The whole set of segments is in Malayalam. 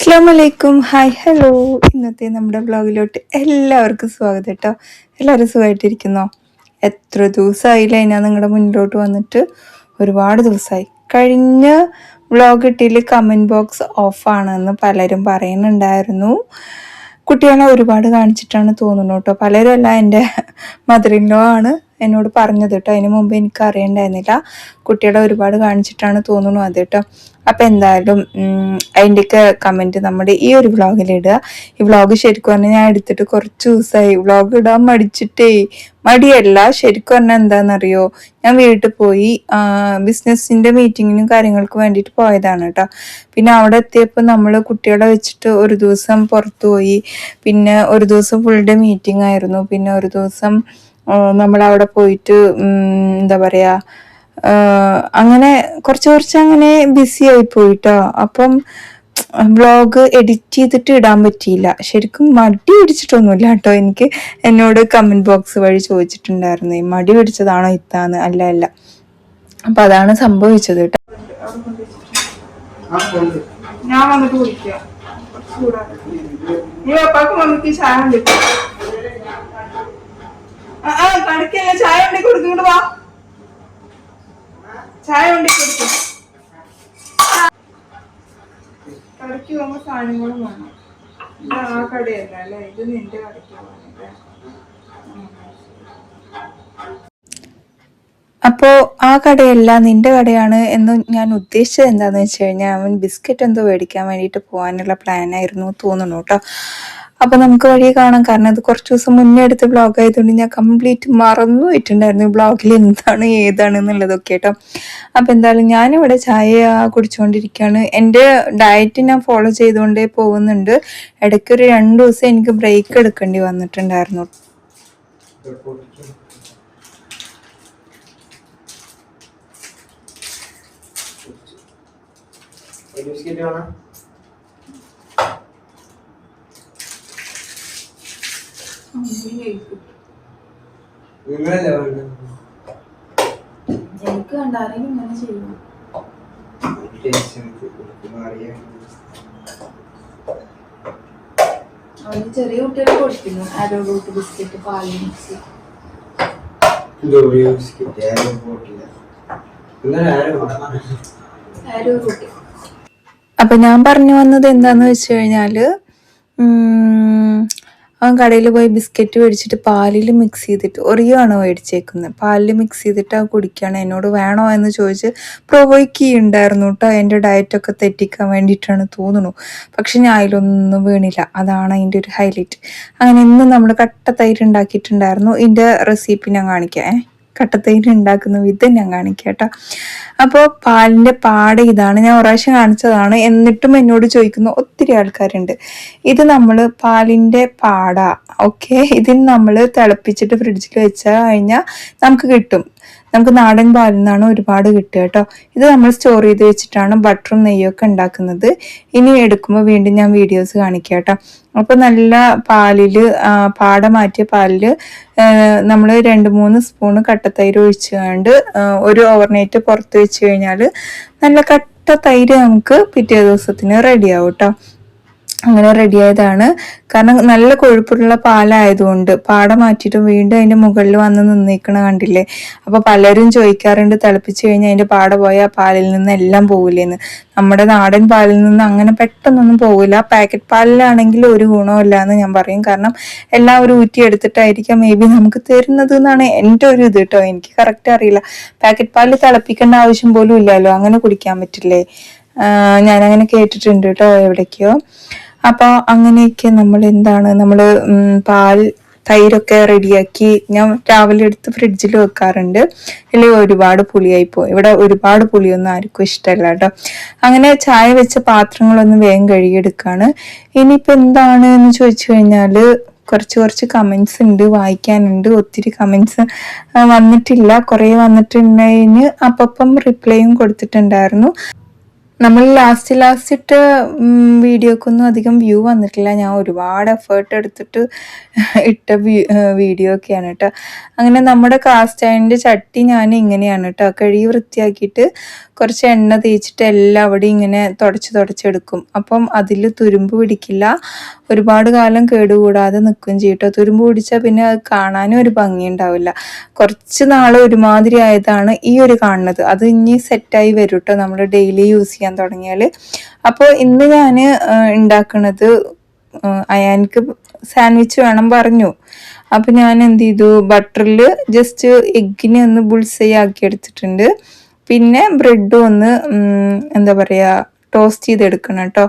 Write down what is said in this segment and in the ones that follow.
അസ്ലാമലൈക്കും ഹായ് ഹലോ ഇന്നത്തെ നമ്മുടെ ബ്ലോഗിലോട്ട് എല്ലാവർക്കും സ്വാഗതം കേട്ടോ. എല്ലാവരും സുഖമായിട്ടിരിക്കുന്നോ? എത്ര ദിവസമായില്ലേ ഞാൻ നിങ്ങളുടെ മുന്നിലോട്ട് വന്നിട്ട്? ഒരുപാട് ദിവസമായി കഴിഞ്ഞ വ്ളോഗ് ഇട്ടിൽ കമന്റ് ബോക്സ് ഓഫാണെന്ന് പലരും പറയുന്നുണ്ടായിരുന്നു. കുട്ടികളെ ഒരുപാട് കാണിച്ചിട്ടാണ് തോന്നുന്നു കേട്ടോ. പലരും അല്ല എന്റെ മദറിൻലോ ആണ്. എന്നോട് പറഞ്ഞത് കേട്ടോ അതിന് മുമ്പ് എനിക്ക് അറിയണ്ടായിരുന്നില്ല കുട്ടികളെ ഒരുപാട് കാണിച്ചിട്ടാണ് തോന്നുന്നു അത് കേട്ടോ അപ്പം എന്തായാലും അതിന്റെയൊക്കെ കമന്റ് നമ്മുടെ ഈ ഒരു വ്ളോഗിൽ ഇടുക. ഈ വ്ളോഗ് ശരിക്കും പറഞ്ഞാൽ ഞാൻ എടുത്തിട്ട് കുറച്ച് ദിവസമായി വ്ളോഗ് ഇടാൻ മടിച്ചിട്ടേ. മടിയല്ല. ശരിക്കും പറഞ്ഞാൽ എന്താണെന്നറിയോ ഞാൻ വീട്ടിൽ പോയി ബിസിനസ്സിന്റെ മീറ്റിങ്ങിനും കാര്യങ്ങൾക്കും വേണ്ടിയിട്ട് പോയതാണ് കേട്ടോ പിന്നെ അവിടെ എത്തിയപ്പോൾ നമ്മൾ കുട്ടികളെ വെച്ചിട്ട് ഒരു ദിവസം പുറത്തു പോയി. പിന്നെ ഒരു ദിവസം ഫുൾ ഡേ മീറ്റിംഗ് ആയിരുന്നു. പിന്നെ ഒരു ദിവസം നമ്മൾ അവിടെ പോയിട്ട് എന്താ പറയാ അങ്ങനെ കുറച്ച് കുറച്ച് അങ്ങനെ ബിസി ആയി പോയിട്ടോ. അപ്പം ബ്ലോഗ് എഡിറ്റ് ചെയ്തിട്ട് ഇടാൻ പറ്റിയില്ല. ശരിക്കും മടി പിടിച്ചിട്ടൊന്നുമില്ല കേട്ടോ എനിക്ക്. എന്നോട് കമന്റ് ബോക്സ് വഴി ചോദിച്ചിട്ടുണ്ടായിരുന്നു. മടി പിടിച്ചതാണോ ഇത്താന്ന്. അല്ല അല്ല. അപ്പൊ അതാണ് സംഭവിച്ചത് കേട്ടോ. ഞാൻ വന്നിട്ട് കുടിക്കാം നീ അപ്പാക്ക് മമ്മിക്ക് ചായ ആ കടക്കല്ല ചായ ഉണ്ടി കൊടുക്കുന്നുണ്ട് വാ. ചായ ഉണ്ടി കൊടുക്കും. കടയ്ക്ക് പോകുമ്പോ സാധനങ്ങളും വേണം. ഇത് ആ കടയല്ല അല്ലേ? ഇത് നിന്റെ കടയ്ക്ക് പോകാനല്ലേ? അപ്പോൾ ആ കടയല്ല നിന്റെ കടയാണ് എന്ന് ഞാൻ ഉദ്ദേശിച്ചത് എന്താണെന്ന് വെച്ച് കഴിഞ്ഞാൽ അവൻ ബിസ്ക്കറ്റ് എന്തോ മേടിക്കാൻ വേണ്ടിയിട്ട് പോകാനുള്ള പ്ലാനായിരുന്നു തോന്നുന്നു കേട്ടോ അപ്പൊ നമുക്ക് വഴി കാണാം. കാരണം അത് കുറച്ച് ദിവസം മുന്നേ എടുത്ത ബ്ലോഗ് ആയതുകൊണ്ട് ഞാൻ കംപ്ലീറ്റ് മറന്നു പോയിട്ടുണ്ടായിരുന്നു ബ്ലോഗിൽ എന്താണ് ഏതാണ് എന്നുള്ളതൊക്കെ കേട്ടോ. അപ്പൊ എന്തായാലും ഞാനിവിടെ ചായ കുടിച്ചുകൊണ്ടിരിക്കുകയാണ്. എന്റെ ഡയറ്റ് ഞാൻ ഫോളോ ചെയ്തുകൊണ്ടേ പോകുന്നുണ്ട്. ഇടയ്ക്ക് ഒരു രണ്ട് ദിവസം എനിക്ക് ബ്രേക്ക് എടുക്കേണ്ടി വന്നിട്ടുണ്ടായിരുന്നു. ബിസ്ക്കറ്റ് വേണം? നിങ്ങളല്ലേ വേണ്ടത് എനിക്ക് കണ്ടാലും ഇങ്ങനെ ചെയ്യും അവന് ചെറിയ കുട്ടികൾ കൊടുക്കുന്നു ആരോ റൂട്ട് ബിസ്ക്കറ്റ് പാൽ മിക്സി ആരോ റൂട്ട് അപ്പൊ ഞാൻ പറഞ്ഞു വന്നത് എന്താന്ന് വെച്ച് കഴിഞ്ഞാൽ അവൻ കടയിൽ പോയി ബിസ്ക്കറ്റ് മേടിച്ചിട്ട് പാലിൽ മിക്സ് ചെയ്തിട്ട് ഒറിയോ ആണ് മേടിച്ചേക്കുന്നത് പാലിൽ മിക്സ് ചെയ്തിട്ട് അവൻ കുടിക്കുകയാണ്. എന്നോട് വേണോ എന്ന് ചോദിച്ച് പ്രൊവോയ്ക്ക് ചെയ്യുന്നുണ്ടായിരുന്നു കേട്ടോ എന്റെ ഡയറ്റൊക്കെ തെറ്റിക്കാൻ വേണ്ടിയിട്ടാണ് തോന്നുന്നു. പക്ഷെ ഞാൻ അതിലൊന്നും വീണില്ല. അതാണ് അതിന്റെ ഒരു ഹൈലൈറ്റ് അങ്ങനെ ഇന്ന് നമ്മൾ കട്ട തൈര് ഉണ്ടാക്കിയിട്ടുണ്ടായിരുന്നു. ഇതിന്റെ റെസിപ്പി ഞാൻ കാണിക്കാം കട്ടത്തൈര് ഉണ്ടാക്കുന്ന വിധം ഞാൻ കാണിക്കാം കേട്ടോ. അപ്പോൾ പാലിന്റെ പാട ഇതാണ്. ഞാൻ ഒരാഴ്ച കാണിച്ചതാണ്. എന്നിട്ടും എന്നോട് ചോദിക്കുന്ന ഒത്തിരി ആൾക്കാരുണ്ട്. ഇത് നമ്മൾ പാലിന്റെ പാട. ഓക്കെ ഇതിന് നമ്മൾ തിളപ്പിച്ചിട്ട് ഫ്രിഡ്ജിൽ വെച്ചാൽ കഴിഞ്ഞാൽ നമുക്ക് കിട്ടും. നമുക്ക് നാടൻ പാലിൽ നിന്നാണ് ഒരുപാട് കിട്ടുക കേട്ടോ. ഇത് നമ്മൾ സ്റ്റോർ ചെയ്ത് വെച്ചിട്ടാണ് ബട്ടറും നെയ്യൊക്കെ ഉണ്ടാക്കുന്നത്. ഇനി എടുക്കുമ്പോൾ വീണ്ടും ഞാൻ വീഡിയോസ് കാണിക്കാം കേട്ടോ. അപ്പോൾ നല്ല പാലിൽ പാട മാറ്റിയ പാലിൽ നമ്മൾ രണ്ട് മൂന്ന് സ്പൂണ് കട്ടത്തൈര് ഒഴിച്ചുകൊണ്ട് ഒരു ഓവർനൈറ്റ് പുറത്ത് വെച്ച് കഴിഞ്ഞാൽ നല്ല കട്ട തൈര് നമുക്ക് പിറ്റേ ദിവസത്തിന് റെഡിയാവും കേട്ടോ. അങ്ങനെ റെഡിയായതാണ് കാരണം നല്ല കൊഴുപ്പുള്ള പാലായതുകൊണ്ട് പാട മാറ്റിയിട്ടും വീണ്ടും അതിന്റെ മുകളിൽ വന്ന് നിന്നേക്കണ കണ്ടില്ലേ? അപ്പോൾ പലരും ചോദിക്കാറുണ്ട് തിളപ്പിച്ചു കഴിഞ്ഞാൽ അതിന്റെ പാട പോയ പാലിൽ നിന്ന് എല്ലാം പോകില്ലെന്ന് നമ്മുടെ നാടൻ പാലിൽ നിന്ന് അങ്ങനെ പെട്ടെന്നൊന്നും പോകില്ല പാക്കറ്റ് പാലിലാണെങ്കിൽ ഒരു ഗുണമില്ല എന്ന് ഞാൻ പറയും. കാരണം എല്ലാവരും ഊറ്റി എടുത്തിട്ടായിരിക്കാം മേ ബി നമുക്ക് തരുന്നത് എന്നാണ് എന്റെ ഒരു ഇത് കേട്ടോ. എനിക്ക് കറക്റ്റ് അറിയില്ല. പാക്കറ്റ് പാലിൽ തിളപ്പിക്കേണ്ട ആവശ്യം പോലും ഇല്ലല്ലോ. അങ്ങനെ കുടിക്കാൻ പറ്റില്ലേ? ഞാനങ്ങനെ കേട്ടിട്ടുണ്ട് കേട്ടോ. എവിടേക്കോ അപ്പോൾ അങ്ങനെയൊക്കെ നമ്മൾ എന്താണ് നമ്മൾ പാൽ തൈരൊക്കെ റെഡിയാക്കി ഞാൻ രാവിലെ എടുത്ത് ഫ്രിഡ്ജിൽ വെക്കാറുണ്ട്. അല്ലെങ്കിൽ ഒരുപാട് പുളിയായി പോകും ഇവിടെ ഒരുപാട് പുളിയൊന്നും ആർക്കും ഇഷ്ടമല്ല കേട്ടോ. അങ്ങനെ ചായ വെച്ച പാത്രങ്ങളൊന്നും വേഗം കഴുകിയെടുക്കാണ്. ഇനിയിപ്പോൾ എന്താണ് എന്ന് ചോദിച്ചു കഴിഞ്ഞാൽ കുറച്ച് കുറച്ച് കമൻസ് ഉണ്ട് വായിക്കാനുണ്ട്. ഒത്തിരി കമൻസ് വന്നിട്ടില്ല. കുറേ വന്നിട്ടുണ്ടായിന്. അപ്പം റിപ്ലൈയും കൊടുത്തിട്ടുണ്ടായിരുന്നു. നമ്മൾ ലാസ്റ്റ് ലാസ്റ്റ് ഇട്ട വീഡിയോക്കൊന്നും അധികം വ്യൂ വന്നിട്ടില്ല. ഞാൻ ഒരുപാട് എഫേർട്ട് എടുത്തിട്ട് ഇട്ട വീഡിയോ ഒക്കെയാണ് കേട്ടോ. അങ്ങനെ നമ്മുടെ കാസ്റ്റ് ചട്ടി ഞാൻ ഇങ്ങനെയാണ് കേട്ടോ. കഴുകി വൃത്തിയാക്കിയിട്ട് കുറച്ച് എണ്ണ തേച്ചിട്ട് എല്ലാം അവിടെ ഇങ്ങനെ തുടച്ച് തുടച്ചെടുക്കും അപ്പം അതിൽ തുരുമ്പ് പിടിക്കില്ല. ഒരുപാട് കാലം കേടുകൂടാതെ നിൽക്കുകയും ചെയ്യട്ടോ. തുരുമ്പ് പിടിച്ചാൽ പിന്നെ അത് കാണാനും ഒരു ഭംഗി ഉണ്ടാവില്ല കുറച്ച് നാൾ ഒരുമാതിരി ആയതാണ് ഈ ഒരു കാണുന്നത്. അത് ഇനി സെറ്റായി വരും കേട്ടോ നമ്മൾ ഡെയിലി യൂസ് ചെയ്യാൻ തുടങ്ങിയാൽ അപ്പോൾ ഇന്ന് ഞാൻ ഉണ്ടാക്കുന്നത് അയാൻക്ക് സാൻഡ്വിച്ച് വേണം പറഞ്ഞു. അപ്പം ഞാൻ എന്ത് ചെയ്തു? ബട്ടറിൽ ജസ്റ്റ് എഗ്ഗിനെ ഒന്ന് ബുൾസൈ ആക്കി എടുത്തിട്ടുണ്ട്. പിന്നെ ബ്രെഡും ഒന്ന് എന്താ പറയുക ടോസ്റ്റ് ചെയ്തെടുക്കണം കേട്ടോ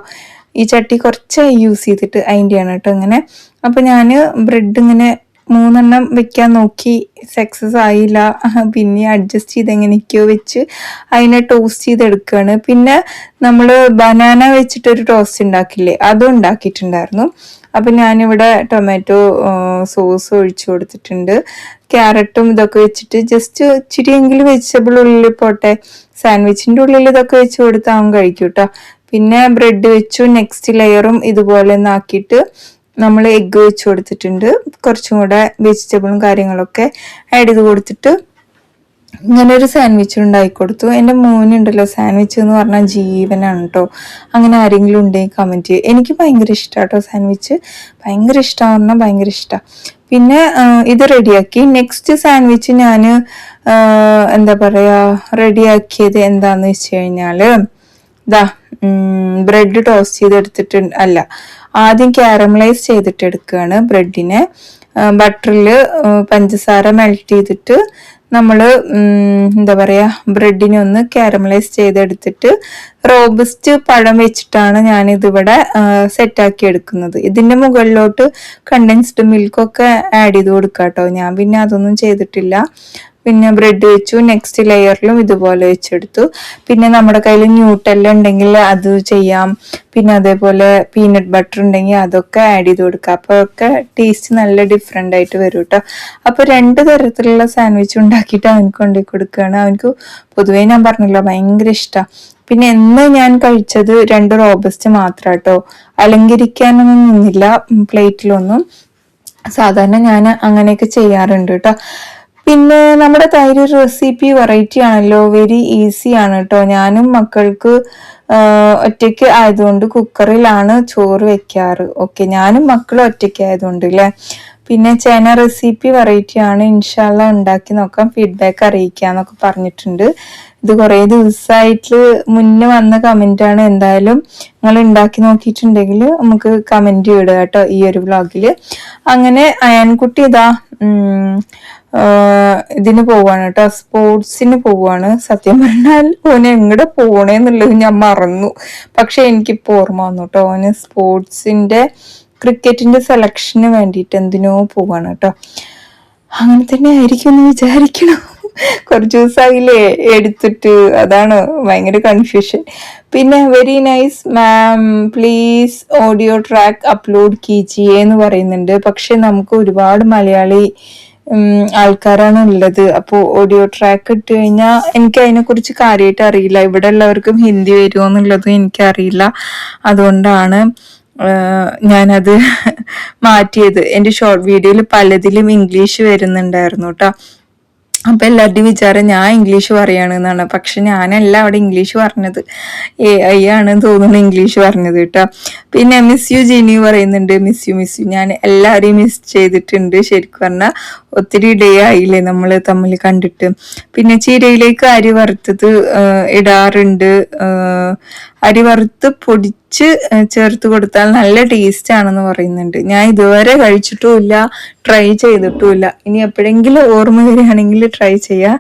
ഈ ചട്ടി കുറച്ചായി യൂസ് ചെയ്തിട്ട് അതിന്റെയാണ് കേട്ടോ ഇങ്ങനെ. അപ്പം ഞാൻ ബ്രെഡ് ഇങ്ങനെ മൂന്നെണ്ണം വെക്കാൻ നോക്കി. സക്സസ് ആയില്ല. പിന്നെ അഡ്ജസ്റ്റ് ചെയ്ത് എങ്ങനെയൊക്കെയോ വെച്ച് അതിനെ ടോസ്റ്റ് ചെയ്തെടുക്കുകയാണ് പിന്നെ നമ്മൾ ബനാന വെച്ചിട്ടൊരു ടോസ്റ്റ് ഉണ്ടാക്കില്ലേ? അതും ഉണ്ടാക്കിയിട്ടുണ്ടായിരുന്നു. അപ്പം ഞാനിവിടെ ടൊമാറ്റോ സോസ് ഒഴിച്ചു കൊടുത്തിട്ടുണ്ട്. ക്യാരറ്റും ഇതൊക്കെ വെച്ചിട്ട് ജസ്റ്റ് ഇച്ചിരിയെങ്കിലും വെജിറ്റബിൾ ഉള്ളിൽ പോട്ടെ. സാൻഡ്വിച്ചിന്റെ ഉള്ളിൽ ഇതൊക്കെ വെച്ച് കൊടുത്താൽ അവൻ കഴിക്കും കേട്ടോ പിന്നെ ബ്രെഡ് വെച്ചു നെക്സ്റ്റ് ലെയറും ഇതുപോലെ ഒന്നാക്കിയിട്ട് നമ്മൾ എഗ്ഗ് വെച്ച് കൊടുത്തിട്ടുണ്ട്. കുറച്ചും കൂടെ വെജിറ്റബിളും കാര്യങ്ങളൊക്കെ ആഡ് ചെയ്ത് കൊടുത്തിട്ട് ഇങ്ങനെ ഒരു സാൻഡ്വിച്ച് ഉണ്ടാക്കി കൊടുത്തു എന്റെ മോനുണ്ടല്ലോ സാൻഡ്വിച്ച് എന്ന് പറഞ്ഞാൽ ജീവനാണ് കേട്ടോ അങ്ങനെ ആരെങ്കിലും ഉണ്ടെങ്കിൽ കമന്റ് ചെയ്യും എനിക്ക് ഭയങ്കര ഇഷ്ടമാണ് കേട്ടോ സാൻഡ്വിച്ച് ഭയങ്കര ഇഷ്ടമാണ് പറഞ്ഞാൽ ഭയങ്കര ഇഷ്ടമാണ് പിന്നെ ഇത് റെഡിയാക്കി നെക്സ്റ്റ് സാൻഡ്വിച്ച് ഞാൻ എന്താ പറയുക റെഡിയാക്കിയത് എന്താന്ന് വെച്ച് കഴിഞ്ഞാൽ ഇതാ ബ്രെഡ് ടോസ്റ്റ് ചെയ്തെടുത്തിട്ട് അല്ല ആദ്യം ക്യാരമലൈസ് ചെയ്തിട്ട് എടുക്കുകയാണ് ബ്രെഡിനെ ബട്ടറിൽ പഞ്ചസാര മെൽറ്റ് ചെയ്തിട്ട് നമ്മൾ എന്താ പറയുക ബ്രെഡിനെ ഒന്ന് കാരമലൈസ് ചെയ്തെടുത്തിട്ട് റോബസ്റ്റ് പഴം വെച്ചിട്ടാണ് ഞാൻ ഇതിവിടെ സെറ്റാക്കി എടുക്കുന്നത്. ഇതിന്റെ മുകളിലോട്ട് കണ്ടൻസ്ഡ് മിൽക്കൊക്കെ ആഡ് ചെയ്ത് കൊടുക്കാം കേട്ടോ ഞാൻ പിന്നെ അതൊന്നും ചെയ്തിട്ടില്ല. പിന്നെ ബ്രെഡ് വെച്ചു നെക്സ്റ്റ് ലെയറിലും ഇതുപോലെ വെച്ചെടുത്തു. പിന്നെ നമ്മുടെ കയ്യിൽ ന്യൂട്ടെല്ലാം ഉണ്ടെങ്കിൽ അത് ചെയ്യാം. പിന്നെ അതേപോലെ പീനട്ട് ബട്ടർ ഉണ്ടെങ്കിൽ അതൊക്കെ ആഡ് ചെയ്ത് കൊടുക്കുക അപ്പോഴൊക്കെ ടേസ്റ്റ് നല്ല ഡിഫറെന്റ് ആയിട്ട് വരും കേട്ടോ അപ്പോൾ രണ്ട് തരത്തിലുള്ള സാൻഡ്വിച്ച് ഉണ്ടാക്കിയിട്ട് അവനക്ക് കൊണ്ടുപോയി കൊടുക്കുകയാണ് അവനക്ക് പൊതുവേ ഞാൻ പറഞ്ഞല്ലോ ഭയങ്കര ഇഷ്ടമാണ് പിന്നെ എന്ന് ഞാൻ കഴിച്ചത് രണ്ട് റോബസ്റ്റ് മാത്രം കേട്ടോ അലങ്കരിക്കാനൊന്നും നിന്നില്ല പ്ലേറ്റിലൊന്നും സാധാരണ ഞാൻ അങ്ങനെയൊക്കെ ചെയ്യാറുണ്ട് കേട്ടോ പിന്നെ നമ്മുടെ തൈര് റെസിപ്പി വെറൈറ്റി ആണല്ലോ. വെരി ഈസി ആണ് കേട്ടോ ഞാനും മക്കൾക്ക് ഒറ്റയ്ക്ക് ആയതുകൊണ്ട് കുക്കറിലാണ് ചോറ് വെക്കാറ്. ഓക്കെ ഞാനും മക്കളും ഒറ്റയ്ക്ക് ആയതുകൊണ്ട് അല്ലേ പിന്നെ ചേന റെസിപ്പി വെറൈറ്റി ആണ്. ഇൻഷാല്ല ഉണ്ടാക്കി നോക്കാം. ഫീഡ്ബാക്ക് അറിയിക്കാന്നൊക്കെ പറഞ്ഞിട്ടുണ്ട്. ഇത് കുറേ ദിവസമായിട്ട് മുന്നേ വന്ന കമന്റ് ആണ്. എന്തായാലും നിങ്ങൾ ഉണ്ടാക്കി നോക്കിയിട്ടുണ്ടെങ്കിൽ നമുക്ക് കമന്റ് ഇടുക കേട്ടോ ഈ ഒരു വ്ളോഗിൽ അങ്ങനെ അയാൻകുട്ടി ഇതാ ഇതിന് പോവാണ് കേട്ടോ സ്പോർട്സിന് പോവാണ്. സത്യം പറഞ്ഞാൽ ഓന് എങ്ങടെ പോണേന്നുള്ളത് ഞാൻ മറന്നു. പക്ഷെ എനിക്കിപ്പോ ഓർമ്മ വന്നു കേട്ടോ ഓന് സ്പോർട്സിന്റെ ക്രിക്കറ്റിന്റെ സെലക്ഷന് വേണ്ടിയിട്ട് എന്തിനോ പോവാണ് കേട്ടോ അങ്ങനെ തന്നെ ആയിരിക്കും എന്ന് വിചാരിക്കണം. കുറച്ച് ദിവസമായില്ലേ എടുത്തിട്ട്. അതാണ് ഭയങ്കര കൺഫ്യൂഷൻ പിന്നെ very nice ma'am please audio track upload കീച്ചിയേ എന്ന് പറയുന്നുണ്ട്. പക്ഷെ നമുക്ക് ഒരുപാട് മലയാളി ആൾക്കാരാണ് ഉള്ളത് അപ്പോൾ ഓഡിയോ ട്രാക്ക് ഇട്ട് കഴിഞ്ഞാൽ എനിക്ക് അതിനെക്കുറിച്ച് കാര്യമായിട്ട് അറിയില്ല. ഇവിടെ ഉള്ളവർക്കും ഹിന്ദി വരുമോ എന്നുള്ളതും എനിക്കറിയില്ല. അതുകൊണ്ടാണ് ഞാനത് മാറ്റിയത്. എന്റെ ഷോർട്ട് വീഡിയോയിൽ പലതിലും ഇംഗ്ലീഷ് വരുന്നുണ്ടായിരുന്നു കേട്ടോ അപ്പൊ എല്ലാവരുടെയും വിചാരം ഞാൻ ഇംഗ്ലീഷ് പറയണെന്നാണ് പക്ഷെ ഞാനല്ല അവിടെ ഇംഗ്ലീഷ് പറഞ്ഞത്. ഐ ആണ് തോന്നുന്നു ഇംഗ്ലീഷ് പറഞ്ഞത് കേട്ടോ. പിന്നെ മിസ് യു ജിനി പറയുന്നുണ്ട് മിസ് യു മിസ് യു ഞാൻ എല്ലാവരെയും മിസ് ചെയ്തിട്ടുണ്ട് ശരിക്കും പറഞ്ഞാൽ ഒത്തിരി ഡേ ആയില്ലേ നമ്മൾ തമ്മിൽ കണ്ടിട്ട്. പിന്നെ ചീരയിലേക്ക് അരി വറുത്തത് ഇടാറുണ്ട് അരി വറുത്ത് പൊടിച്ച് ചേർത്ത് കൊടുത്താൽ നല്ല ടേസ്റ്റ് ആണെന്ന് പറയുന്നുണ്ട്. ഞാൻ ഇതുവരെ കഴിച്ചിട്ടുമില്ല ട്രൈ ചെയ്തിട്ടുമില്ല. ഇനി എപ്പോഴെങ്കിലും ഓർമ്മ വരികയാണെങ്കിൽ ട്രൈ ചെയ്യാം.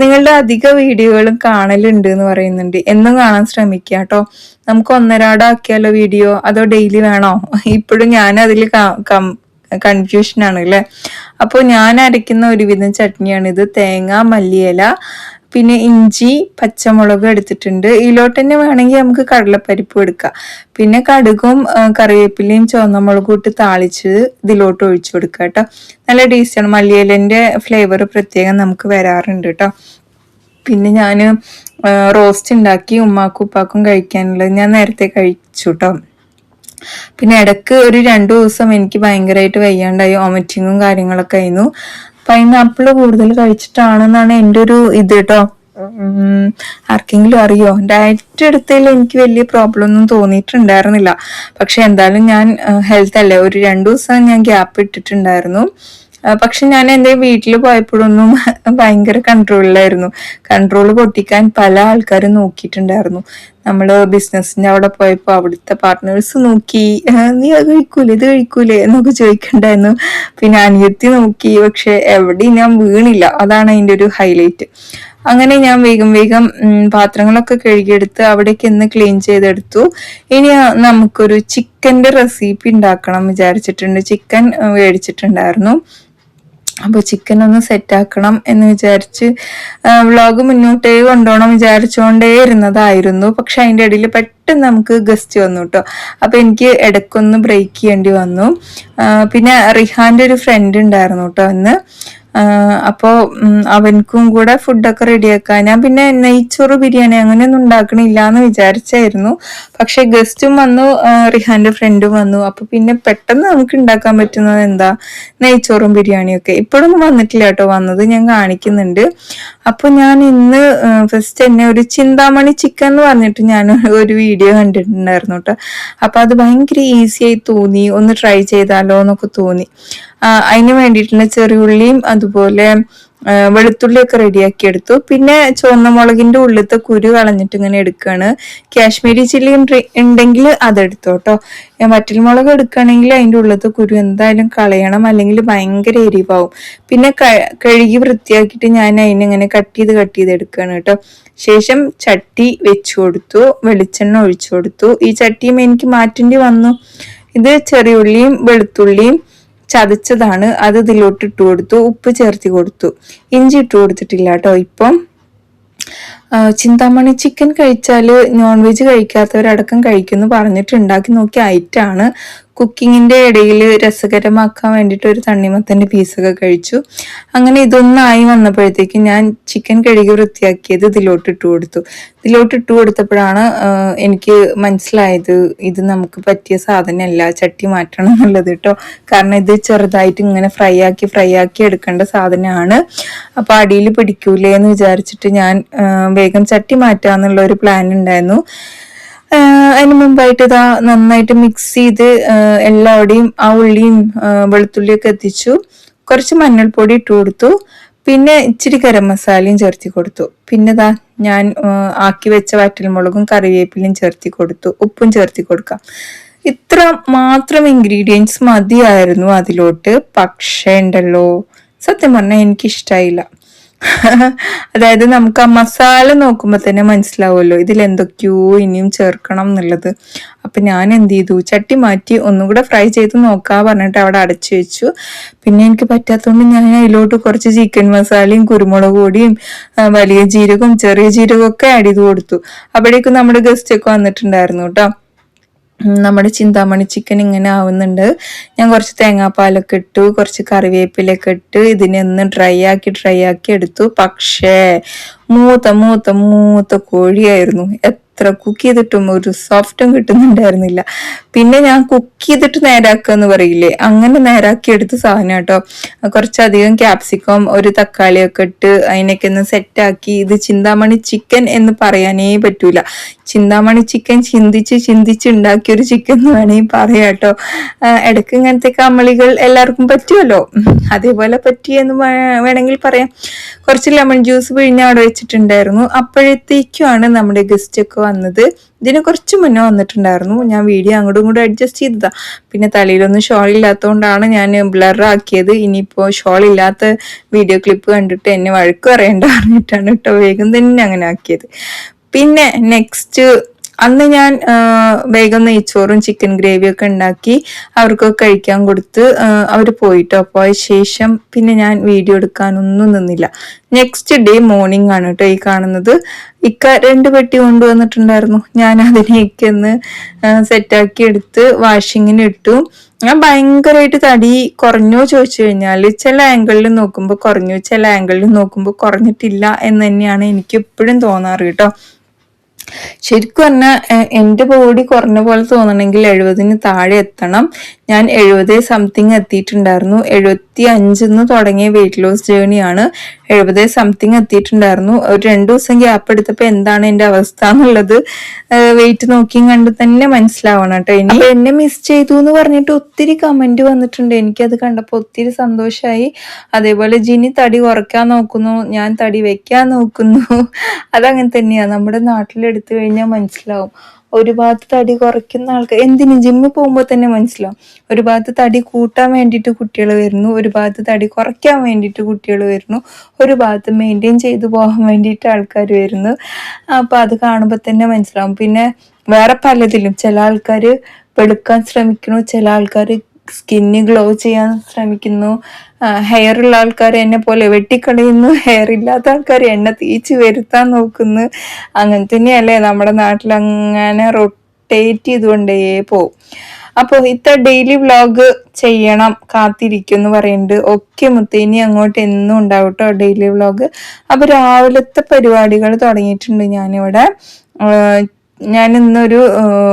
നിങ്ങളുടെ അധിക വീഡിയോകളും കാണലുണ്ട് എന്ന് പറയുന്നുണ്ട്. എന്നും കാണാൻ ശ്രമിക്കുക കേട്ടോ. നമുക്ക് ഒന്നരാടാക്കിയാലോ വീഡിയോ? അതോ ഡെയിലി വേണോ? ഇപ്പോഴും ഞാൻ അതിൽ കൺഫ്യൂഷനാണ് അല്ലേ? അപ്പോൾ ഞാൻ അരയ്ക്കുന്ന ഒരുവിധം ചട്നിയാണിത്. തേങ്ങ മല്ലിയില പിന്നെ ഇഞ്ചി പച്ചമുളക് എടുത്തിട്ടുണ്ട്. ഇതിലോട്ട് തന്നെ വേണമെങ്കിൽ നമുക്ക് കടലപ്പരിപ്പ് എടുക്കാം. പിന്നെ കടുകും കറിവേപ്പിലയും ചുവന്നമുളകും ഇട്ട് താളിച്ച് ഇതിലോട്ട് ഒഴിച്ചു കൊടുക്കുക കേട്ടോ. നല്ല ടേസ്റ്റാണ് മല്ലിയിലന്റെ ഫ്ലേവർ പ്രത്യേകം നമുക്ക് വരാറുണ്ട് കേട്ടോ. പിന്നെ ഞാൻ റോസ്റ്റ് ഉണ്ടാക്കി ഉമ്മാക്കും ഉപ്പാക്കും കഴിക്കാനുള്ളത് ഞാൻ നേരത്തെ കഴിച്ചു കേട്ടോ. പിന്നെ ഇടയ്ക്ക് ഒരു രണ്ടു ദിവസം എനിക്ക് ഭയങ്കരമായിട്ട് വയ്യാണ്ടായി. വോമിറ്റിങ്ങും കാര്യങ്ങളൊക്കെ ആയിരുന്നു. പൈനാപ്പിൾ കൂടുതൽ കഴിച്ചിട്ടാണെന്നാണ് എന്റെ ഒരു ഇത് കേട്ടോ ആർക്കെങ്കിലും അറിയോ? ഡയറ്റ് എടുത്തതിൽ എനിക്ക് വലിയ പ്രോബ്ലം ഒന്നും തോന്നിയിട്ടുണ്ടായിരുന്നില്ല. പക്ഷെ എന്തായാലും ഞാൻ ഹെൽത്ത് അല്ലേ ഒരു രണ്ടു ദിവസം ഞാൻ ഗ്യാപ്പ് ഇട്ടിട്ടുണ്ടായിരുന്നു. പക്ഷെ ഞാൻ എന്റെ വീട്ടിൽ പോയപ്പോഴൊന്നും ഭയങ്കര കൺട്രോളിലായിരുന്നു കൺട്രോൾ പൊട്ടിക്കാൻ പല ആൾക്കാരും നോക്കിയിട്ടുണ്ടായിരുന്നു. നമ്മൾ ബിസിനസ്സിന്റെ അവിടെ പോയപ്പോൾ അവിടുത്തെ പാർട്ട്നേഴ്സ് നോക്കി നീ അത് കഴിക്കൂലേ ഇത് കഴിക്കൂലേ? എന്നൊക്കെ ചോദിക്കണ്ടായിരുന്നു. പിന്നെ അനിയത്തി നോക്കി പക്ഷെ എവിടെയും ഞാൻ വീണില്ല. അതാണ് അതിന്റെ ഒരു ഹൈലൈറ്റ് അങ്ങനെ ഞാൻ വേഗം വേഗം പാത്രങ്ങളൊക്കെ കഴുകിയെടുത്ത് അവിടേക്ക് എന്ന് ക്ലീൻ ചെയ്തെടുത്തു. ഇനി നമുക്കൊരു ചിക്കന്റെ റെസിപ്പി ഉണ്ടാക്കണം വിചാരിച്ചിട്ടുണ്ട്. ചിക്കൻ മേടിച്ചിട്ടുണ്ടായിരുന്നു. അപ്പോൾ ചിക്കൻ ഒന്ന് സെറ്റ് ആക്കണം എന്ന് വിചാരിച്ച് വ്ളോഗ് മുന്നോട്ടേ കൊണ്ടുപോകണം വിചാരിച്ചുകൊണ്ടേ ഇരുന്നതായിരുന്നു. പക്ഷെ അതിന്റെ ഇടയിൽ പെട്ടെന്ന് നമുക്ക് ഗസ്റ്റ് വന്നു കേട്ടോ അപ്പോൾ എനിക്ക് ഇടയ്ക്കൊന്ന് ബ്രേക്ക് ചെയ്യേണ്ടി വന്നു. പിന്നെ റിഹാന്റെ ഒരു ഫ്രണ്ട് ഉണ്ടായിരുന്നു കേട്ടോ അന്ന് അപ്പോൾ അവനക്കും കൂടെ ഫുഡൊക്കെ റെഡിയാക്കാൻ ഞാൻ പിന്നെ നെയ്ച്ചോറ് ബിരിയാണി അങ്ങനെയൊന്നും ഉണ്ടാക്കണില്ല എന്ന് വിചാരിച്ചായിരുന്നു. പക്ഷെ ഗസ്റ്റും വന്നു റിഹാന്റെ ഫ്രണ്ടും വന്നു. അപ്പൊ പിന്നെ പെട്ടെന്ന് നമുക്ക് ഉണ്ടാക്കാൻ പറ്റുന്നത് എന്താ? നെയ്ച്ചോറും ബിരിയാണിയും ഒക്കെ. ഇപ്പോഴൊന്നും വന്നിട്ടില്ല കേട്ടോ. വന്നത് ഞാൻ കാണിക്കുന്നുണ്ട്. അപ്പൊ ഞാൻ ഇന്ന് ഫസ്റ്റ് തന്നെ ഒരു ചിന്താമണി ചിക്കൻ എന്ന് പറഞ്ഞിട്ട് ഞാൻ ഒരു വീഡിയോ കണ്ടിട്ടുണ്ടായിരുന്നു കേട്ടോ. അപ്പൊ അത് ഭയങ്കര ഈസിയായി തോന്നി. ഒന്ന് ട്രൈ ചെയ്താലോ എന്നൊക്കെ തോന്നി. അതിന് വേണ്ടിയിട്ടുള്ള ചെറിയുള്ളിയും അതുപോലെ വെളുത്തുള്ളിയൊക്കെ റെഡിയാക്കി എടുത്തു. പിന്നെ ചുവന്ന മുളകിന്റെ ഉള്ളിലത്തെ കുരു കളഞ്ഞിട്ട് ഇങ്ങനെ എടുക്കുകയാണ് കാശ്മീരി ചില്ലി ഉണ്ടെ- ഉണ്ടെങ്കിൽ അതെടുത്തോട്ടോ. വറ്റൽ മുളക് എടുക്കുകയാണെങ്കിൽ അതിന്റെ ഉള്ളിലത്തെ കുരു എന്തായാലും കളയണം. അല്ലെങ്കിൽ ഭയങ്കര എരിവാവും. പിന്നെ കഴുകി വൃത്തിയാക്കിയിട്ട് ഞാൻ അതിനിങ്ങനെ കട്ട് ചെയ്ത് കട്ട് ചെയ്ത് എടുക്കുകയാണ് കേട്ടോ. ശേഷം ചട്ടി വെച്ചു കൊടുത്തു. വെളിച്ചെണ്ണ ഒഴിച്ചു കൊടുത്തു. ഈ ചട്ടിയും എനിക്ക് മാറ്റേണ്ടി വന്നു. ഇത് ചെറിയുള്ളിയും വെളുത്തുള്ളിയും ചതച്ചതാണ്. അത് ഇതിലോട്ട് ഇട്ട് കൊടുത്തു. ഉപ്പ് ചേർത്തി കൊടുത്തു. ഇഞ്ചി ഇട്ട് കൊടുത്തിട്ടില്ല കേട്ടോ ഇപ്പം. ചിന്താമണി ചിക്കൻ കഴിച്ചാൽ നോൺ വെജ് കഴിക്കാത്തവരടക്കം കഴിക്കുമെന്ന് പറഞ്ഞിട്ട് ഉണ്ടാക്കി നോക്കി ഐറ്റാണ് കുക്കിങ്ങിന്റെ ഇടയിൽ രസകരമാക്കാൻ വേണ്ടിയിട്ട് ഒരു തണ്ണിമത്തന്റെ പീസൊക്കെ കഴിച്ചു. അങ്ങനെ ഇതൊന്നായി വന്നപ്പോഴത്തേക്ക് ഞാൻ ചിക്കൻ കഴുകി വൃത്തിയാക്കിയത് ഇതിലോട്ട് ഇട്ട് കൊടുത്തു. ഇതിലോട്ട് ഇട്ട് കൊടുത്തപ്പോഴാണ് എനിക്ക് മനസ്സിലായത് ഇത് നമുക്ക് പറ്റിയ സാധനമല്ല ചട്ടി മാറ്റണം എന്നുള്ളത് കേട്ടോ. കാരണം ഇത് ചെറുതായിട്ട് ഇങ്ങനെ ഫ്രൈ ആക്കി ഫ്രൈ ആക്കി എടുക്കേണ്ട സാധനമാണ്. അപ്പോൾ അടിയിൽ പിടിക്കൂലേ എന്ന് വിചാരിച്ചിട്ട് ഞാൻ വേഗം ചട്ടി മാറ്റാന്നുള്ള ഒരു പ്ലാൻ ഉണ്ടായിരുന്നു. അതിന് മുമ്പായിട്ട് ഇതാ നന്നായിട്ട് മിക്സ് ചെയ്ത് എല്ലാവിടെയും ആ ഉള്ളിയും വെളുത്തുള്ളിയും വെളുത്തുള്ളിയൊക്കെ എത്തിച്ചു. കുറച്ച് മഞ്ഞൾപ്പൊടി ഇട്ട് കൊടുത്തു. പിന്നെ ഇച്ചിരി ഗരം മസാലയും ചേർത്തി കൊടുത്തു. പിന്നെ ദാ ഞാൻ ആക്കി വെച്ച വറ്റൽമുളകും കറിവേപ്പിലയും ചേർത്തി കൊടുത്തു. ഉപ്പും ചേർത്തി കൊടുക്കാം. ഇത്ര മാത്രം ഇൻഗ്രീഡിയൻസ് മതിയായിരുന്നു അതിലോട്ട്. പക്ഷേ ഉണ്ടല്ലോ സത്യം പറഞ്ഞാൽ എനിക്കിഷ്ടായില്ല. അതായത് നമുക്ക് ആ മസാല നോക്കുമ്പോൾ തന്നെ മനസ്സിലാവുമല്ലോ ഇതിൽ എന്തൊക്കെയോ ഇനിയും ചേർക്കണം എന്നുള്ളത്. അപ്പൊ ഞാൻ എന്ത് ചെയ്തു? ചട്ടി മാറ്റി ഒന്നും കൂടെ ഫ്രൈ ചെയ്ത് നോക്കാ പറഞ്ഞിട്ട് അവിടെ അടച്ചു വെച്ചു. പിന്നെ എനിക്ക് പറ്റാത്തതുകൊണ്ട് ഞാൻ അതിലോട്ട് കുറച്ച് ചിക്കൻ മസാലയും കുരുമുളക് പൊടിയും വലിയ ജീരകവും ചെറിയ ജീരകവും ഒക്കെ ആഡ് ചെയ്ത് കൊടുത്തു. അവിടേക്കും നമ്മുടെ ഗസ്റ്റ് ഒക്കെ വന്നിട്ടുണ്ടായിരുന്നു കേട്ടോ. നമ്മുടെ ചിന്താമണി ചിക്കൻ ഇങ്ങനെ ആവുന്നുണ്ട്. ഞാൻ കുറച്ച് തേങ്ങാപ്പാലൊക്കെ ഇട്ടു കുറച്ച് കറിവേപ്പിലൊക്കെ ഇട്ട് ഇതിനെ ഒന്ന് ഡ്രൈ ആക്കി ഡ്രൈ ആക്കി എടുത്തു. പക്ഷേ മൂത്ത മൂത്ത മൂത്ത കോഴിയായിരുന്നു. എത്ര കുക്ക് ചെയ്തിട്ടും ഒരു സോഫ്റ്റും കിട്ടുന്നുണ്ടായിരുന്നില്ല. പിന്നെ ഞാൻ കുക്ക് ചെയ്തിട്ട് നേരാക്കുക എന്ന് പറയില്ലേ? അങ്ങനെ നേരാക്കി എടുത്ത സാധനം കേട്ടോ. കുറച്ചധികം ക്യാപ്സിക്കം ഒരു തക്കാളിയൊക്കെ ഇട്ട് അതിനൊക്കെ ഒന്ന് സെറ്റാക്കി ഇത് ചിന്താമണി ചിക്കൻ എന്ന് പറയാനേ പറ്റൂല. ചിന്താമണി ചിക്കൻ ചിന്തിച്ച് ചിന്തിച്ച് ഉണ്ടാക്കിയ ഒരു ചിക്കൻ എന്ന് വേണമെങ്കിൽ പറയാം കേട്ടോ. ഇടയ്ക്ക് ഇങ്ങനത്തെ കമ്മളികൾ എല്ലാവർക്കും പറ്റുമല്ലോ അതേപോലെ പറ്റിയെന്ന് വേണമെങ്കിൽ പറയാം. കുറച്ച് ലെമൺ ജ്യൂസ് പിഴിഞ്ഞ് അവിടെ വെച്ചിട്ടുണ്ടായിരുന്നു. അപ്പോഴത്തേക്കുമാണ് നമ്മുടെ ഗസ്റ്റ് ഒക്കെ വന്നത്. ഇതിന് കുറച്ച് മുന്നേ വന്നിട്ടുണ്ടായിരുന്നു. ഞാൻ വീഡിയോ അങ്ങോട്ടും ഇങ്ങോട്ടും അഡ്ജസ്റ്റ് ചെയ്തതാ. പിന്നെ തലയിലൊന്നും ഷോൾ ഇല്ലാത്തതുകൊണ്ടാണ് ഞാൻ ബ്ലർ ആക്കിയത്. ഇനിയിപ്പോ ഷോൾ ഇല്ലാത്ത വീഡിയോ ക്ലിപ്പ് കണ്ടിട്ട് എന്നെ വഴക്ക് പറയേണ്ട പറഞ്ഞിട്ടാണ് കേട്ടോ വേഗം തന്നെ അങ്ങനെ ആക്കിയത്. പിന്നെ നെക്സ്റ്റ് അന്ന് ഞാൻ വേഗം നെയ്ച്ചോറും ചിക്കൻ ഗ്രേവിയൊക്കെ ഉണ്ടാക്കി അവർക്കൊക്കെ കഴിക്കാൻ കൊടുത്ത് അവർ പോയിട്ടോ. പോയ ശേഷം പിന്നെ ഞാൻ വീഡിയോ എടുക്കാനൊന്നും നിന്നില്ല. നെക്സ്റ്റ് ഡേ മോർണിംഗ് ആണ് കേട്ടോ ഈ കാണുന്നത്. ഇക്ക രണ്ട് പെട്ടി കൊണ്ടുവന്നിട്ടുണ്ടായിരുന്നു. ഞാൻ അതിനെയൊക്കെ ഒന്ന് സെറ്റാക്കി എടുത്ത് വാഷിങ്ങിന് ഇട്ടു. ഞാൻ ഭയങ്കരമായിട്ട് തടി കുറഞ്ഞോ ചോദിച്ചു കഴിഞ്ഞാൽ ചില ആംഗിളിൽ നോക്കുമ്പോൾ കുറഞ്ഞു ചില ആംഗിളിൽ നോക്കുമ്പോൾ കുറഞ്ഞിട്ടില്ല എന്ന് തന്നെയാണ് എനിക്ക് എപ്പോഴും തോന്നാറ് കേട്ടോ ശരിക്കും പറഞ്ഞാൽ എന്റെ ബോഡി കുറഞ്ഞ പോലെ തോന്നണമെങ്കിൽ എഴുപതിന് താഴെ എത്തണം. ഞാൻ എഴുപത് സംതിങ് എത്തിയിട്ടുണ്ടായിരുന്നു. എഴുപത്തി അഞ്ചിന്ന് തുടങ്ങിയ വെയിറ്റ് ലോസ് ജേണിയാണ് എഴുപത് സംതിങ് എത്തിയിട്ടുണ്ടായിരുന്നു. ഒരു രണ്ട് ദിവസം ഗ്യാപ്പ് എടുത്തപ്പോൾ എന്താണ് എന്റെ അവസ്ഥ എന്നുള്ളത് വെയിറ്റ് നോക്കിയും കണ്ട് തന്നെ മനസ്സിലാവണം കേട്ടോ. ഇനി എന്നെ മിസ് ചെയ്തു എന്ന് പറഞ്ഞിട്ട് ഒത്തിരി കമന്റ് വന്നിട്ടുണ്ട്. എനിക്കത് കണ്ടപ്പോൾ ഒത്തിരി സന്തോഷമായി അതേപോലെ ജിനി തടി കുറയ്ക്കാൻ നോക്കുന്നു ഞാൻ തടി വെക്കാൻ നോക്കുന്നു. അതങ്ങനെ തന്നെയാണ് നമ്മുടെ നാട്ടിലെടുത്തു കഴിഞ്ഞാൽ മനസ്സിലാവും. ഒരു ഭാഗത്ത് തടി കുറയ്ക്കുന്ന ആൾക്കാർ എന്തിനും? ജിമ്മിൽ പോകുമ്പോൾ തന്നെ മനസ്സിലാവും. ഒരു ഭാഗത്ത് തടി കൂട്ടാൻ വേണ്ടിയിട്ട് കുട്ടികൾ വരുന്നു ഒരു ഭാഗത്ത് തടി കുറയ്ക്കാൻ വേണ്ടിയിട്ട് കുട്ടികൾ വരുന്നു ഒരു ഭാഗത്ത് മെയിന്റെയിൻ ചെയ്തു പോകാൻ വേണ്ടിയിട്ട് ആൾക്കാർ വരുന്നു. അപ്പോൾ അത് കാണുമ്പോൾ തന്നെ മനസ്സിലാവും. പിന്നെ വേറെ പലതിലും ചില ആൾക്കാർ വെളുക്കാൻ ശ്രമിക്കുന്നു ചില ആൾക്കാർ സ്കിന്ന് ഗ്ലോ ചെയ്യാൻ ശ്രമിക്കുന്നു. ഹെയർ ഉള്ള ആൾക്കാർ എന്നെ പോലെ വെട്ടിക്കളയുന്നു. ഹെയർ ഇല്ലാത്ത ആൾക്കാർ എന്നെ തീച്ച് വരുത്താൻ നോക്കുന്നു. അങ്ങനെ തന്നെയല്ലേ നമ്മുടെ നാട്ടിൽ അങ്ങനെ റൊട്ടേറ്റ് ചെയ്തുകൊണ്ടേ പോവും. അപ്പോൾ ഇത്ത ഡെയിലി വ്ളോഗ് ചെയ്യണം കാത്തിരിക്കും എന്ന് പറയുന്നുണ്ട്. ഒക്കെ മുത്തേനി അങ്ങോട്ട് എന്നും ഉണ്ടാവും കേട്ടോ ഡെയിലി വ്ളോഗ് അപ്പോൾ രാവിലത്തെ പരിപാടികൾ തുടങ്ങിയിട്ടുണ്ട് ഞാനിവിടെ. ഞാൻ ഇന്നൊരു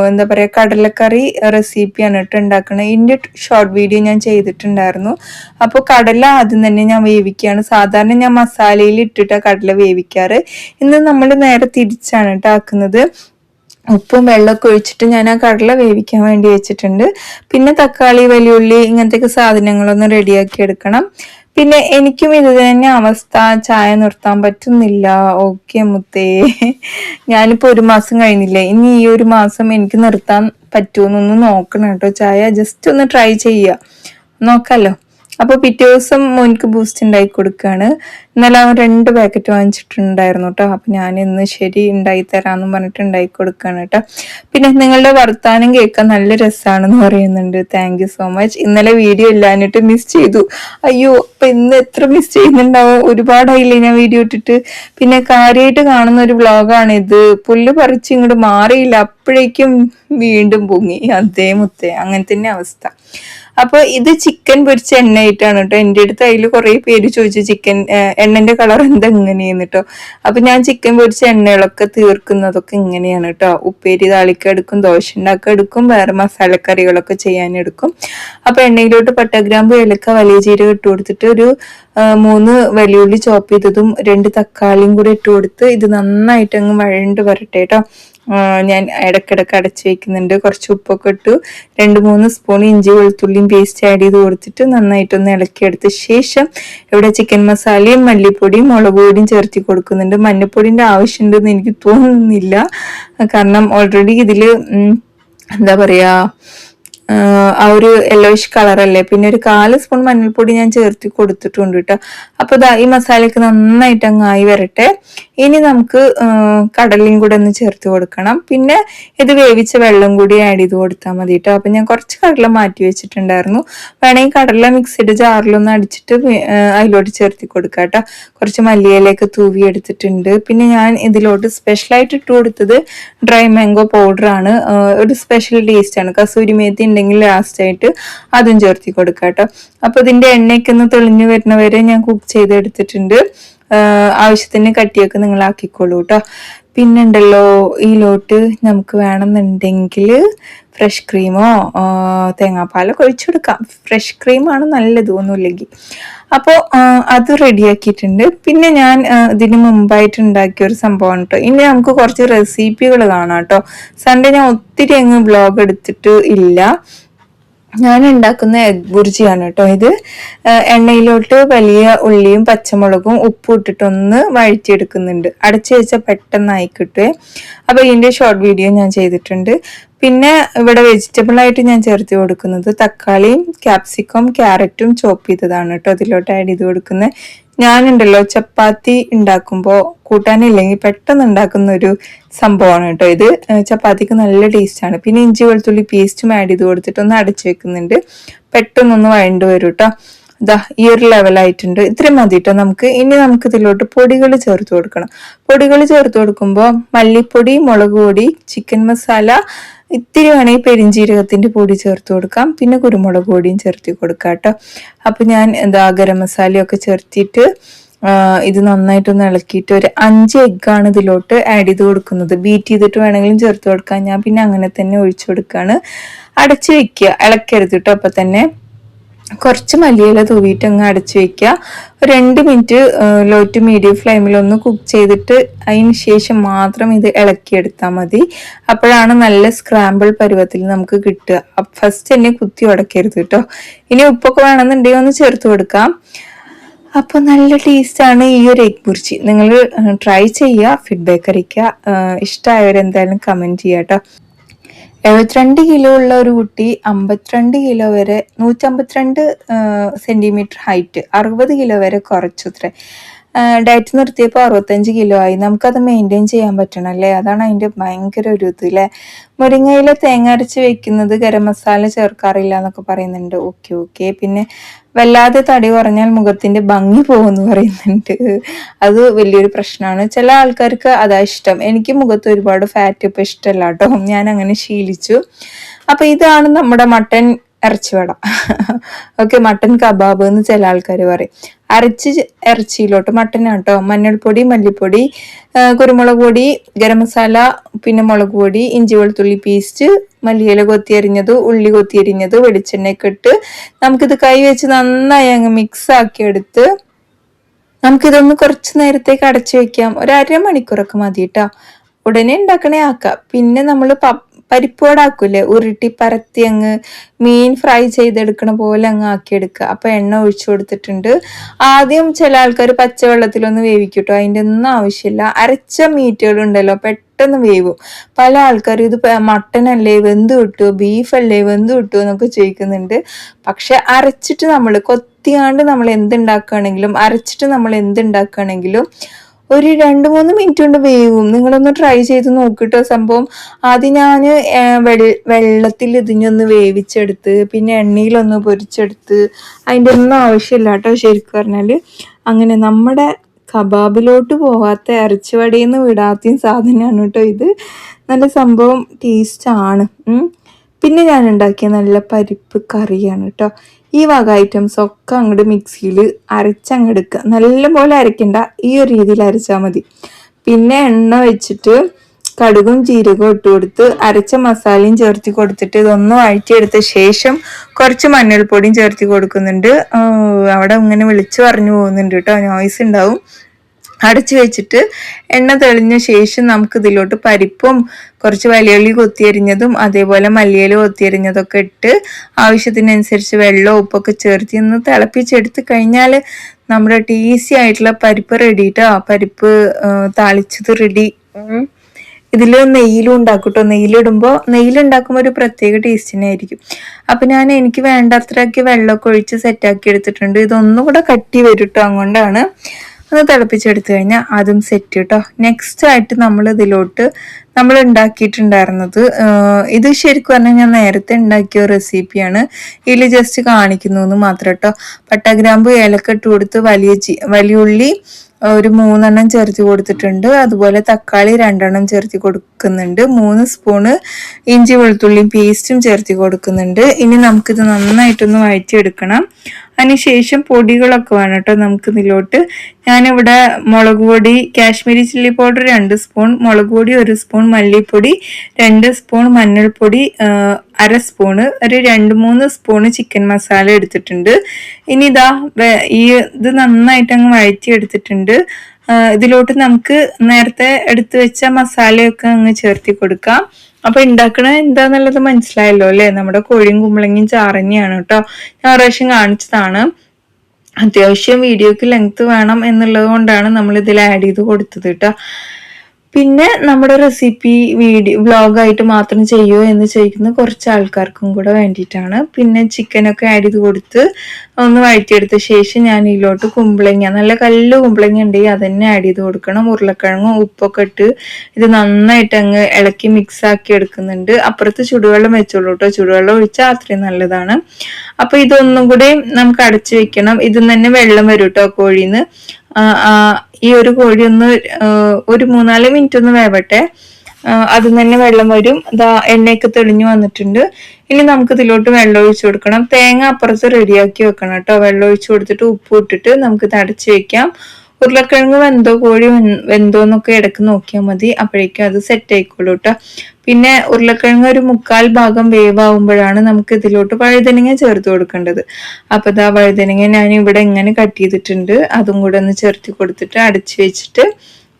എന്താ പറയുക കടലക്കറി റെസിപ്പിയാണ് ഇട്ട് ഉണ്ടാക്കുന്നത് ഇതിന്റെ ഷോർട്ട് വീഡിയോ ഞാൻ ചെയ്തിട്ടുണ്ടായിരുന്നു. അപ്പോൾ കടല ആദ്യം തന്നെ ഞാൻ വേവിക്കുകയാണ് സാധാരണ ഞാൻ മസാലയിൽ ഇട്ടിട്ടാണ് കടല വേവിക്കാറ്. ഇന്ന് നമ്മൾ നേരെ തിരിച്ചാണ് കേട്ടോ ആക്കുന്നത്. ഉപ്പും വെള്ളമൊക്കെ ഒഴിച്ചിട്ട് ഞാൻ ആ കടല വേവിക്കാൻ വേണ്ടി വെച്ചിട്ടുണ്ട്. പിന്നെ തക്കാളി വലിയുള്ളി ഇങ്ങനത്തെയൊക്കെ സാധനങ്ങളൊന്ന് റെഡിയാക്കി എടുക്കണം. പിന്നെ എനിക്കും ഇത് തന്നെ അവസ്ഥ. ചായ നിർത്താൻ പറ്റുന്നില്ല. ഓക്കെ മുത്തേ. ഞാനിപ്പോ ഒരു മാസം കഴിഞ്ഞില്ലേ. ഇനി ഈ ഒരു മാസം എനിക്ക് നിർത്താൻ പറ്റുമെന്നൊന്ന് നോക്കണം കേട്ടോ ചായ. ജസ്റ്റ് ഒന്ന് ട്രൈ ചെയ്യുക നോക്കാലോ. അപ്പോൾ പിറ്റേ ദിവസം മോനിക്ക് ബൂസ്റ്റ് ഉണ്ടാക്കി കൊടുക്കുകയാണ് ഇന്നലെ അവൻ രണ്ട് പാക്കറ്റ് വാങ്ങിച്ചിട്ടുണ്ടായിരുന്നു കേട്ടോ അപ്പോൾ ഞാൻ ഇന്ന് ശരി ഉണ്ടായി തരാന്ന് പറഞ്ഞിട്ട് ഉണ്ടാക്കി കൊടുക്കുകയാണ് കേട്ടോ പിന്നെ നിങ്ങളുടെ വർത്താനം കേൾക്കാൻ നല്ല രസമാണെന്ന് പറയുന്നുണ്ട്. താങ്ക് സോ മച്ച് ഇന്നലെ വീഡിയോ ഇല്ലാഞ്ഞിട്ട് മിസ് ചെയ്തു. അയ്യോ അപ്പൊ ഇന്ന് എത്ര മിസ് ചെയ്യുന്നുണ്ടാവും? ഒരുപാടായില്ലേ ഞാൻ വീഡിയോ ഇട്ടിട്ട്. പിന്നെ കാര്യമായിട്ട് കാണുന്ന ഒരു വ്ളോഗാണ് ഇത്. പുല്ല് പറിച്ച് ഇങ്ങോട്ട് മാറിയില്ല. അപ്പോഴേക്കും വീണ്ടും പൊങ്ങി. അതേ മുത്തേ. അങ്ങനെ തന്നെ അവസ്ഥ. അപ്പൊ ഇത് ചിക്കൻ പൊരിച്ച എണ്ണയായിട്ടാണ് കേട്ടോ എന്റെ അടുത്ത് അതിൽ കുറെ പേര് ചോദിച്ചു ചിക്കൻ എണ്ണന്റെ കളർ എന്താ ഇങ്ങനെയെന്ന് കേട്ടോ അപ്പൊ ഞാൻ ചിക്കൻ പൊരിച്ച എണ്ണകളൊക്കെ തീർക്കുന്നതൊക്കെ ഇങ്ങനെയാണ് കേട്ടോ ഉപ്പേരി താളിക്ക എടുക്കും ദോശ ഉണ്ടാക്ക എടുക്കും വേറെ മസാലക്കറികളൊക്കെ ചെയ്യാനെടുക്കും അപ്പൊ എണ്ണയിലോട്ട് പട്ടഗ്രാമ്പ് ഏലക്ക വലിയ ജീരകം ഇട്ട് കൊടുത്തിട്ട് ഒരു മൂന്ന് വലിയുള്ളി ചോപ്പ് ചെയ്തതും രണ്ട് തക്കാളിയും കൂടി ഇട്ട് കൊടുത്ത് ഇത് നന്നായിട്ട് അങ്ങ് വഴണ്ട് വരട്ടെ കേട്ടോ ഞാൻ ഇടക്കിടക്ക് അടച്ചു വെക്കുന്നുണ്ട്. കുറച്ച് ഉപ്പൊക്കെ ഇട്ടു. രണ്ട് മൂന്ന് സ്പൂൺ ഇഞ്ചി വെളുത്തുള്ളിയും പേസ്റ്റ് ആഡ് ചെയ്ത് കൊടുത്തിട്ട് നന്നായിട്ടൊന്ന് ഇളക്കിയെടുത്ത ശേഷം ഇവിടെ ചിക്കൻ മസാലയും മല്ലിപ്പൊടിയും മുളക് പൊടിയും ചേർത്തി കൊടുക്കുന്നുണ്ട്. മഞ്ഞപ്പൊടിന്റെ ആവശ്യമുണ്ടെന്ന് എനിക്ക് തോന്നുന്നില്ല. കാരണം ഓൾറെഡി ഇതിൽ എന്താ പറയുക ആ ഒരു യെല്ലോയിഷ് കളർ അല്ലേ? പിന്നെ ഒരു കാൽ സ്പൂൺ മഞ്ഞൾപ്പൊടി ഞാൻ ചേർത്ത് കൊടുത്തിട്ടുണ്ട് കേട്ടോ അപ്പൊ ഇതാ ഈ മസാലയൊക്കെ നന്നായിട്ട് അങ്ങ് ആയി വരട്ടെ. ഇനി നമുക്ക് കടലയും കൂടെ ഒന്ന് ചേർത്ത് കൊടുക്കണം. പിന്നെ ഇത് വേവിച്ച വെള്ളം കൂടി ആഡ് ചെയ്ത് കൊടുത്താൽ മതി കേട്ടോ അപ്പൊ ഞാൻ കുറച്ച് കടല മാറ്റി വെച്ചിട്ടുണ്ടായിരുന്നു. വേണമെങ്കിൽ കടല മിക്സിഡ് ജാറിലൊന്ന് അടിച്ചിട്ട് അതിലോട്ട് ചേർത്തി കൊടുക്കാം കേട്ടോ കുറച്ച് മല്ലിയിലേക്ക് തൂവി എടുത്തിട്ടുണ്ട്. പിന്നെ ഞാൻ ഇതിലോട്ട് സ്പെഷ്യലായിട്ട് ഇട്ട് കൊടുത്തത് ഡ്രൈ മാംഗോ പൗഡറാണ് ഒരു സ്പെഷ്യൽ ടേസ്റ്റ് ആണ്. കസൂരി മേത്തി ഉണ്ടെങ്കിൽ ലാസ്റ്റ് ആയിട്ട് അതും ചേർത്തി കൊടുക്കാം കേട്ടോ അപ്പോൾ ഇതിന്റെ എണ്ണയൊക്കെ ഒന്ന് തെളിഞ്ഞു വരുന്നവരെ ഞാൻ കുക്ക് ചെയ്തെടുത്തിട്ടുണ്ട്. ആവശ്യത്തിന് കട്ടിയൊക്കെ നിങ്ങൾ ആക്കിക്കോളൂ കേട്ടോ പിന്നെ ഉണ്ടല്ലോ ഈ ലോട്ട് നമുക്ക് വേണമെന്നുണ്ടെങ്കിൽ ഫ്രഷ് ക്രീമോ തേങ്ങാപ്പാലൊക്കെ ഒഴിച്ചെടുക്കാം. ഫ്രഷ് ക്രീമാണ് നല്ലത് ഒന്നുമില്ലെങ്കിൽ അപ്പോൾ അത് റെഡിയാക്കിയിട്ടുണ്ട്. പിന്നെ ഞാൻ ഇതിന് മുമ്പായിട്ട് ഉണ്ടാക്കിയ ഒരു സംഭവമാണ് കേട്ടോ ഇനി നമുക്ക് കുറച്ച് റെസിപ്പികൾ കാണാം കേട്ടോ സൺഡേ ഞാൻ ഒത്തിരി അങ്ങ് ബ്ലോഗ് എടുത്തിട്ട് ഇല്ല. ഞാൻ ഉണ്ടാക്കുന്ന എഗ് ബുർജിയാണ് കേട്ടോ ഇത്. എണ്ണയിലോട്ട് വലിയ ഉള്ളിയും പച്ചമുളകും ഉപ്പും ഇട്ടിട്ടൊന്ന് വഴറ്റിയെടുക്കുന്നുണ്ട്. അടച്ചു വെച്ചാൽ പെട്ടെന്ന് കിട്ടുമേ അപ്പോൾ ഇതിന്റെ ഷോർട്ട് വീഡിയോ ഞാൻ ചെയ്തിട്ടുണ്ട്. പിന്നെ ഇവിടെ വെജിറ്റബിൾ ആയിട്ട് ഞാൻ ചേർത്ത് കൊടുക്കുന്നത് തക്കാളിയും ക്യാപ്സിക്കം ക്യാരറ്റും ചോപ്പ് ചെയ്തതാണ് കേട്ടോ അതിലോട്ട് ആഡ് ചെയ്ത് കൊടുക്കുന്നത്. ഞാനുണ്ടല്ലോ ചപ്പാത്തി ഉണ്ടാക്കുമ്പോൾ കൂട്ടാനില്ലെങ്കിൽ പെട്ടെന്ന് ഉണ്ടാക്കുന്ന ഒരു സംഭവമാണ് കേട്ടോ ഇത്. ചപ്പാത്തിക്ക് നല്ല ടേസ്റ്റാണ് പിന്നെ ഇഞ്ചി വെളുത്തുള്ളി പേസ്റ്റും ആഡ് ചെയ്ത് കൊടുത്തിട്ട് ഒന്ന് അടച്ചു വെക്കുന്നുണ്ട്. പെട്ടെന്നൊന്ന് വഴണ്ട് വരും കേട്ടോ. ഇതാ ഈ ഒരു ലെവലായിട്ടുണ്ട് ഇത്രയും മതി കേട്ടോ നമുക്ക്. ഇനി നമുക്ക് ഇതിലോട്ട് പൊടികൾ ചേർത്ത് കൊടുക്കണം. പൊടികൾ ചേർത്ത് കൊടുക്കുമ്പോൾ മല്ലിപ്പൊടി മുളക് പൊടി ചിക്കൻ മസാല ഇത്തിരി വേണമെങ്കിൽ പെരിഞ്ചീരകത്തിന്റെ പൊടി ചേർത്ത് കൊടുക്കാം. പിന്നെ കുരുമുളക് പൊടിയും ചേർത്തി കൊടുക്കാം കേട്ടോ. അപ്പം ഞാൻ എന്താ ഗരം മസാലയൊക്കെ ചേർത്തിട്ട് ഇത് നന്നായിട്ടൊന്ന് ഇളക്കിയിട്ട് ഒരു അഞ്ച് എഗ്ഗാണ് ഇതിലോട്ട് ആഡ് ചെയ്ത് കൊടുക്കുന്നത്. ബീറ്റ് ചെയ്തിട്ട് വേണമെങ്കിലും ചേർത്ത് കൊടുക്കാം. ഞാൻ പിന്നെ അങ്ങനെ തന്നെ ഒഴിച്ചു കൊടുക്കുകയാണ് അടച്ചു വെക്കുക. ഇളക്കരുത് കേട്ടോ. അപ്പം തന്നെ കുറച്ച് മല്ലിയില തൂവിയിട്ട് അങ്ങ് അടച്ചു വെക്കുക. ഒരു രണ്ട് മിനിറ്റ് ലോ ടു മീഡിയം ഫ്ലെയിമിൽ ഒന്ന് കുക്ക് ചെയ്തിട്ട് അതിന് ശേഷം മാത്രം ഇത് ഇളക്കിയെടുത്താൽ മതി. അപ്പോഴാണ് നല്ല സ്ക്രാമ്പിൾ പരുവത്തിൽ നമുക്ക് കിട്ടുക. ഫസ്റ്റ് തന്നെ കുത്തി ഉടക്കരുത് കേട്ടോ. ഇനി ഉപ്പൊക്കെ വേണമെന്നുണ്ടെങ്കിൽ ഒന്ന് ചേർത്ത് കൊടുക്കാം. അപ്പോൾ നല്ല ടേസ്റ്റാണ് ഈ ഒരു എഗ് ബുർജി നിങ്ങൾ ട്രൈ ചെയ്യുക ഫീഡ്ബാക്ക് അറിയിക്കുക. ഇഷ്ടമായവരെന്തായാലും കമന്റ് ചെയ്യുക കേട്ടോ. എഴുപത്തിരണ്ട് കിലോ ഉള്ള ഒരു കുട്ടി അമ്പത്തിരണ്ട് കിലോ വരെ നൂറ്റമ്പത്തിരണ്ട് സെന്റിമീറ്റർ ഹൈറ്റ് അറുപത് കിലോ വരെ കുറച്ചു അത്രേ. ഡയറ്റ് നിർത്തിയപ്പോൾ അറുപത്തഞ്ച് കിലോ ആയി. നമുക്കത് മെയിന്റെയിൻ ചെയ്യാൻ പറ്റണം അല്ലേ അതാണ് അതിന്റെ ഭയങ്കര ഒരു ഇത് അല്ലേ മുരിങ്ങയില തേങ്ങ അരച്ച് വെക്കുന്നത് ഗരം മസാല ചേർക്കാറില്ല എന്നൊക്കെ പറയുന്നുണ്ട്. ഓക്കെ ഓക്കെ പിന്നെ വല്ലാതെ തടി കുറഞ്ഞാൽ മുഖത്തിന്റെ ഭംഗി പോകുമെന്ന് പറയുന്നുണ്ട്. അത് വലിയൊരു പ്രശ്നമാണ്. ചില ആൾക്കാർക്ക് അതാ ഇഷ്ടം. എനിക്ക് മുഖത്ത് ഒരുപാട് ഫാറ്റ് ഇപ്പം ഇഷ്ടമല്ല കേട്ടോ. ഞാൻ അങ്ങനെ ശീലിച്ചു. അപ്പോൾ ഇതാണ് നമ്മുടെ മട്ടൻ ഇറച്ചിവട ഓക്കെ മട്ടൻ കബാബ് എന്ന് ചില ആൾക്കാർ പറയും. അരച്ച് ഇറച്ചിയിലോട്ട് മട്ടനാട്ടോ മഞ്ഞൾപ്പൊടി മല്ലിപ്പൊടി കുരുമുളക് പൊടി ഗരം മസാല പിന്നെ മുളക് പൊടി ഇഞ്ചി വെളുത്തുള്ളി പേസ്റ്റ് മല്ലിയില കൊത്തിയരിഞ്ഞത് ഉള്ളി കൊത്തിയരിഞ്ഞത് വെളിച്ചെണ്ണയൊക്കെ ഇട്ട് നമുക്കിത് കൈ വെച്ച് നന്നായി അങ്ങ് മിക്സ് ആക്കിയെടുത്ത് നമുക്കിതൊന്ന് കുറച്ച് നേരത്തേക്ക് അടച്ചു വെക്കാം. ഒരു അരമണിക്കൂറൊക്കെ മതി കേട്ടോ ഉടനെ ഉണ്ടാക്കണേ ആക്കാം. പിന്നെ നമ്മൾ പരിപ്പോടാക്കൂലേ ഉരുട്ടി പരത്തി അങ്ങ് മീൻ ഫ്രൈ ചെയ്തെടുക്കണ പോലെ അങ്ങ് ആക്കിയെടുക്കുക. അപ്പൊ എണ്ണ ഒഴിച്ചു കൊടുത്തിട്ടുണ്ട്. ആദ്യം ചില ആൾക്കാർ പച്ചവെള്ളത്തിലൊന്ന് വേവിക്കൂട്ടോ. അതിന്റെ ഒന്നും ആവശ്യമില്ല. അരച്ച മീറ്റുകൾ ഉണ്ടല്ലോ പെട്ടെന്ന് വേവും. പല ആൾക്കാരും ഇത് മട്ടൻ അല്ലേ വെന്ത് കിട്ടുമോ അല്ലേ വെന്ത് കിട്ടുമോ എന്നൊക്കെ ചോദിക്കുന്നുണ്ട്. പക്ഷെ അരച്ചിട്ട് നമ്മൾ കൊത്തിയാണ്ട് നമ്മൾ എന്തുണ്ടാക്കുകയാണെങ്കിലും അരച്ചിട്ട് നമ്മൾ എന്തുണ്ടാക്കുകയാണെങ്കിലും ഒരു രണ്ട് മൂന്ന് മിനിറ്റ് കൊണ്ട് വേവും. നിങ്ങളൊന്ന് ട്രൈ ചെയ്ത് നോക്കിട്ടോ. സംഭവം ആദ്യം ഞാൻ വെള്ളത്തിൽ ഇതിഞ്ഞൊന്ന് വേവിച്ചെടുത്ത് പിന്നെ എണ്ണയിലൊന്ന് പൊരിച്ചെടുത്ത് അതിന്റെ ഒന്നും ആവശ്യമില്ല കേട്ടോ ശരിക്കും പറഞ്ഞാൽ അങ്ങനെ നമ്മുടെ കബാബിലോട്ട് പോകാത്ത ഇറച്ചിവടയിൽ നിന്ന് വിടാത്തയും സാധനമാണ് കേട്ടോ ഇത്. നല്ല സംഭവം ടേസ്റ്റാണ് പിന്നെ ഞാൻ ഉണ്ടാക്കിയ നല്ല പരിപ്പ് കറിയാണ് കേട്ടോ ഈ വക ഐറ്റംസ് ഒക്കെ അങ്ങോട്ട് മിക്സിയിൽ അരച്ചങ്ങെടുക്കുക നല്ലപോലെ അരയ്ക്കണ്ട ഈ ഒരു രീതിയിൽ അരച്ചാൽ മതി. പിന്നെ എണ്ണ വെച്ചിട്ട് കടുകും ജീരകവും ഇട്ട് കൊടുത്ത് അരച്ച മസാലയും ചേർത്തി കൊടുത്തിട്ട് ഇതൊന്നും വഴറ്റിയെടുത്ത ശേഷം കുറച്ച് മഞ്ഞൾപ്പൊടിയും ചേർത്തി കൊടുക്കുന്നുണ്ട്. അവിടെ ഇങ്ങനെ വിളിച്ചു പറഞ്ഞു പോകുന്നുണ്ട് കേട്ടോ. നോയ്സ് ഉണ്ടാവും. അടച്ചു വെച്ചിട്ട് എണ്ണ തെളിഞ്ഞ ശേഷം നമുക്ക് ഇതിലോട്ട് പരിപ്പും കുറച്ച് വലിയുള്ളി കൊത്തിയരിഞ്ഞതും അതേപോലെ മല്ലിയില കൊത്തിയരിഞ്ഞതൊക്കെ ഇട്ട് ആവശ്യത്തിനനുസരിച്ച് വെള്ളവും ഉപ്പൊക്കെ ചേർത്ത് ഒന്ന് തിളപ്പിച്ചെടുത്ത് കഴിഞ്ഞാൽ നമ്മുടെ ടീസി ആയിട്ടുള്ള പരിപ്പ് റെഡി കേട്ടോ പരിപ്പ് താളിച്ചത് റെഡി ഇതിൽ നെയ്യിലും ഉണ്ടാക്കും കേട്ടോ നെയ്യിലിടുമ്പോൾ നെയ്യിലുണ്ടാക്കുമ്പോൾ ഒരു പ്രത്യേക ടേസ്റ്റിനെ ആയിരിക്കും. അപ്പം ഞാൻ എനിക്ക് വേണ്ടത്രയൊക്കെ വെള്ളമൊക്കെ ഒഴിച്ച് സെറ്റാക്കി എടുത്തിട്ടുണ്ട്. ഇതൊന്നും കൂടെ കട്ടി വരും കേട്ടോ അതുകൊണ്ടാണ് ഒന്ന് തിളപ്പിച്ചെടുത്തു കഴിഞ്ഞാൽ അതും സെറ്റ് കേട്ടോ നെക്സ്റ്റ് ആയിട്ട് നമ്മൾ ഇതിലോട്ട് നമ്മൾ ഉണ്ടാക്കിയിട്ടുണ്ടായിരുന്നത് ഇത് ശരിക്കും പറഞ്ഞാൽ ഞാൻ നേരത്തെ ഉണ്ടാക്കിയ റെസിപ്പിയാണ് ഇതിൽ ജസ്റ്റ് കാണിക്കുന്നു എന്ന് മാത്രം കേട്ടോ പട്ടഗ്രാമ്പ് ഏലക്ക കൊടുത്ത് വലിയ വലിയ ഉള്ളി ഒരു മൂന്നെണ്ണം ചേർത്ത് കൊടുത്തിട്ടുണ്ട്. അതുപോലെ തക്കാളി രണ്ടെണ്ണം ചേർത്ത് കൊടുക്കുന്നുണ്ട്. മൂന്ന് സ്പൂണ് ഇഞ്ചി വെളുത്തുള്ളിയും പേസ്റ്റും ചേർത്ത് കൊടുക്കുന്നുണ്ട്. ഇനി നമുക്കിത് നന്നായിട്ടൊന്ന് വഴറ്റിയെടുക്കണം. അതിനുശേഷം പൊടികളൊക്കെ വേണം കേട്ടോ നമുക്ക് ഇതിലോട്ട് ഞാനിവിടെ മുളക് പൊടി കാശ്മീരി ചില്ലി പൗഡർ രണ്ട് സ്പൂൺ മുളക് പൊടി ഒരു സ്പൂൺ മല്ലിപ്പൊടി രണ്ട് സ്പൂൺ മഞ്ഞൾപ്പൊടി അര സ്പൂണ് ഒരു രണ്ട് മൂന്ന് സ്പൂണ് ചിക്കൻ മസാല എടുത്തിട്ടുണ്ട്. ഇനി ഇതാ ഈ ഇത് നന്നായിട്ട് അങ്ങ് വഴറ്റി എടുത്തിട്ടുണ്ട്. ഇതിലോട്ട് നമുക്ക് നേരത്തെ എടുത്തു വെച്ച മസാലയൊക്കെ അങ്ങ് ചേർത്തി കൊടുക്കാം. അപ്പൊ ഉണ്ടാക്കണ എന്താന്നുള്ളത് മനസ്സിലായല്ലോ അല്ലെ? നമ്മുടെ കോഴിയും കുമ്പളങ്ങിയും ചാറന്നെയാണ് കേട്ടോ. ഞാൻ പ്രാവശ്യം കാണിച്ചതാണ്. അത്യാവശ്യം വീഡിയോക്ക് ലെങ്ത് വേണം എന്നുള്ളത് കൊണ്ടാണ് നമ്മൾ ഇതിൽ ആഡ് ചെയ്ത് കൊടുത്തത് കേട്ടോ. പിന്നെ നമ്മുടെ റെസിപ്പി വീഡിയോ വ്ളോഗായിട്ട് മാത്രം ചെയ്യുമോ എന്ന് ചോദിക്കുന്ന കുറച്ച് ആൾക്കാർക്കും കൂടെ വേണ്ടിയിട്ടാണ്. പിന്നെ ചിക്കനൊക്കെ ആഡ് ചെയ്ത് കൊടുത്ത് ഒന്ന് വഴറ്റിയെടുത്ത ശേഷം ഞാൻ ഇതിലോട്ട് കുമ്പളങ്ങ നല്ല കല്ല് കുമ്പളങ്ങ ഉണ്ടെങ്കിൽ അതന്നെ ആഡ് ചെയ്ത് കൊടുക്കണം. ഉരുളക്കിഴങ്ങും ഉപ്പൊക്കെ ഇട്ട് ഇത് നന്നായിട്ട് അങ്ങ് ഇളക്കി മിക്സ് ആക്കി എടുക്കുന്നുണ്ട്. അപ്പുറത്ത് ചുടുവെള്ളം വെച്ചോളൂ കേട്ടോ ചുടുവെള്ളം ഒഴിച്ചാൽ അത്രയും നല്ലതാണ്. അപ്പൊ ഇതൊന്നും കൂടി നമുക്ക് അടച്ചു വെക്കണം. ഇതിൽ തന്നെ വെള്ളം വരും കേട്ടോ കോഴിന്ന്. ഈ ഒരു കോഴി ഒന്ന് ഒരു മൂന്നാൽ മിനിറ്റ് ഒന്ന് വേവട്ടെ. അതിൽ തന്നെ വെള്ളം വരും. ഇതാ എണ്ണയൊക്കെ തെളിഞ്ഞു വന്നിട്ടുണ്ട്. ഇനി നമുക്ക് ഇതിലോട്ട് വെള്ളം ഒഴിച്ചു കൊടുക്കണം. തേങ്ങ അപ്പുറത്ത് റെഡിയാക്കി വെക്കണം കേട്ടോ. വെള്ളം ഒഴിച്ചു കൊടുത്തിട്ട് ഉപ്പ് ഇട്ടിട്ട് നമുക്ക് തടച്ചു വെക്കാം. ഉരുളക്കിഴങ്ങ് വെന്തോ കോഴി വെന്തോ എന്നൊക്കെ ഇടയ്ക്ക് നോക്കിയാൽ മതി. അപ്പോഴേക്കും അത് സെറ്റ് ആയിക്കോളൂ കേട്ടോ പിന്നെ ഉരുളക്കിഴങ്ങ് ഒരു മുക്കാൽ ഭാഗം വേവാകുമ്പോഴാണ് നമുക്ക് ഇതിലോട്ട് വഴുതനങ്ങ ചേർത്ത് കൊടുക്കേണ്ടത്. അപ്പോൾ ഇതാ വഴുതനങ്ങ ഞാൻ ഇവിടെ ഇങ്ങനെ കട്ട് ചെയ്തിട്ടുണ്ട്. അതും കൂടെ ഒന്ന് ചേർത്ത് കൊടുത്തിട്ട് അടച്ചു വെച്ചിട്ട്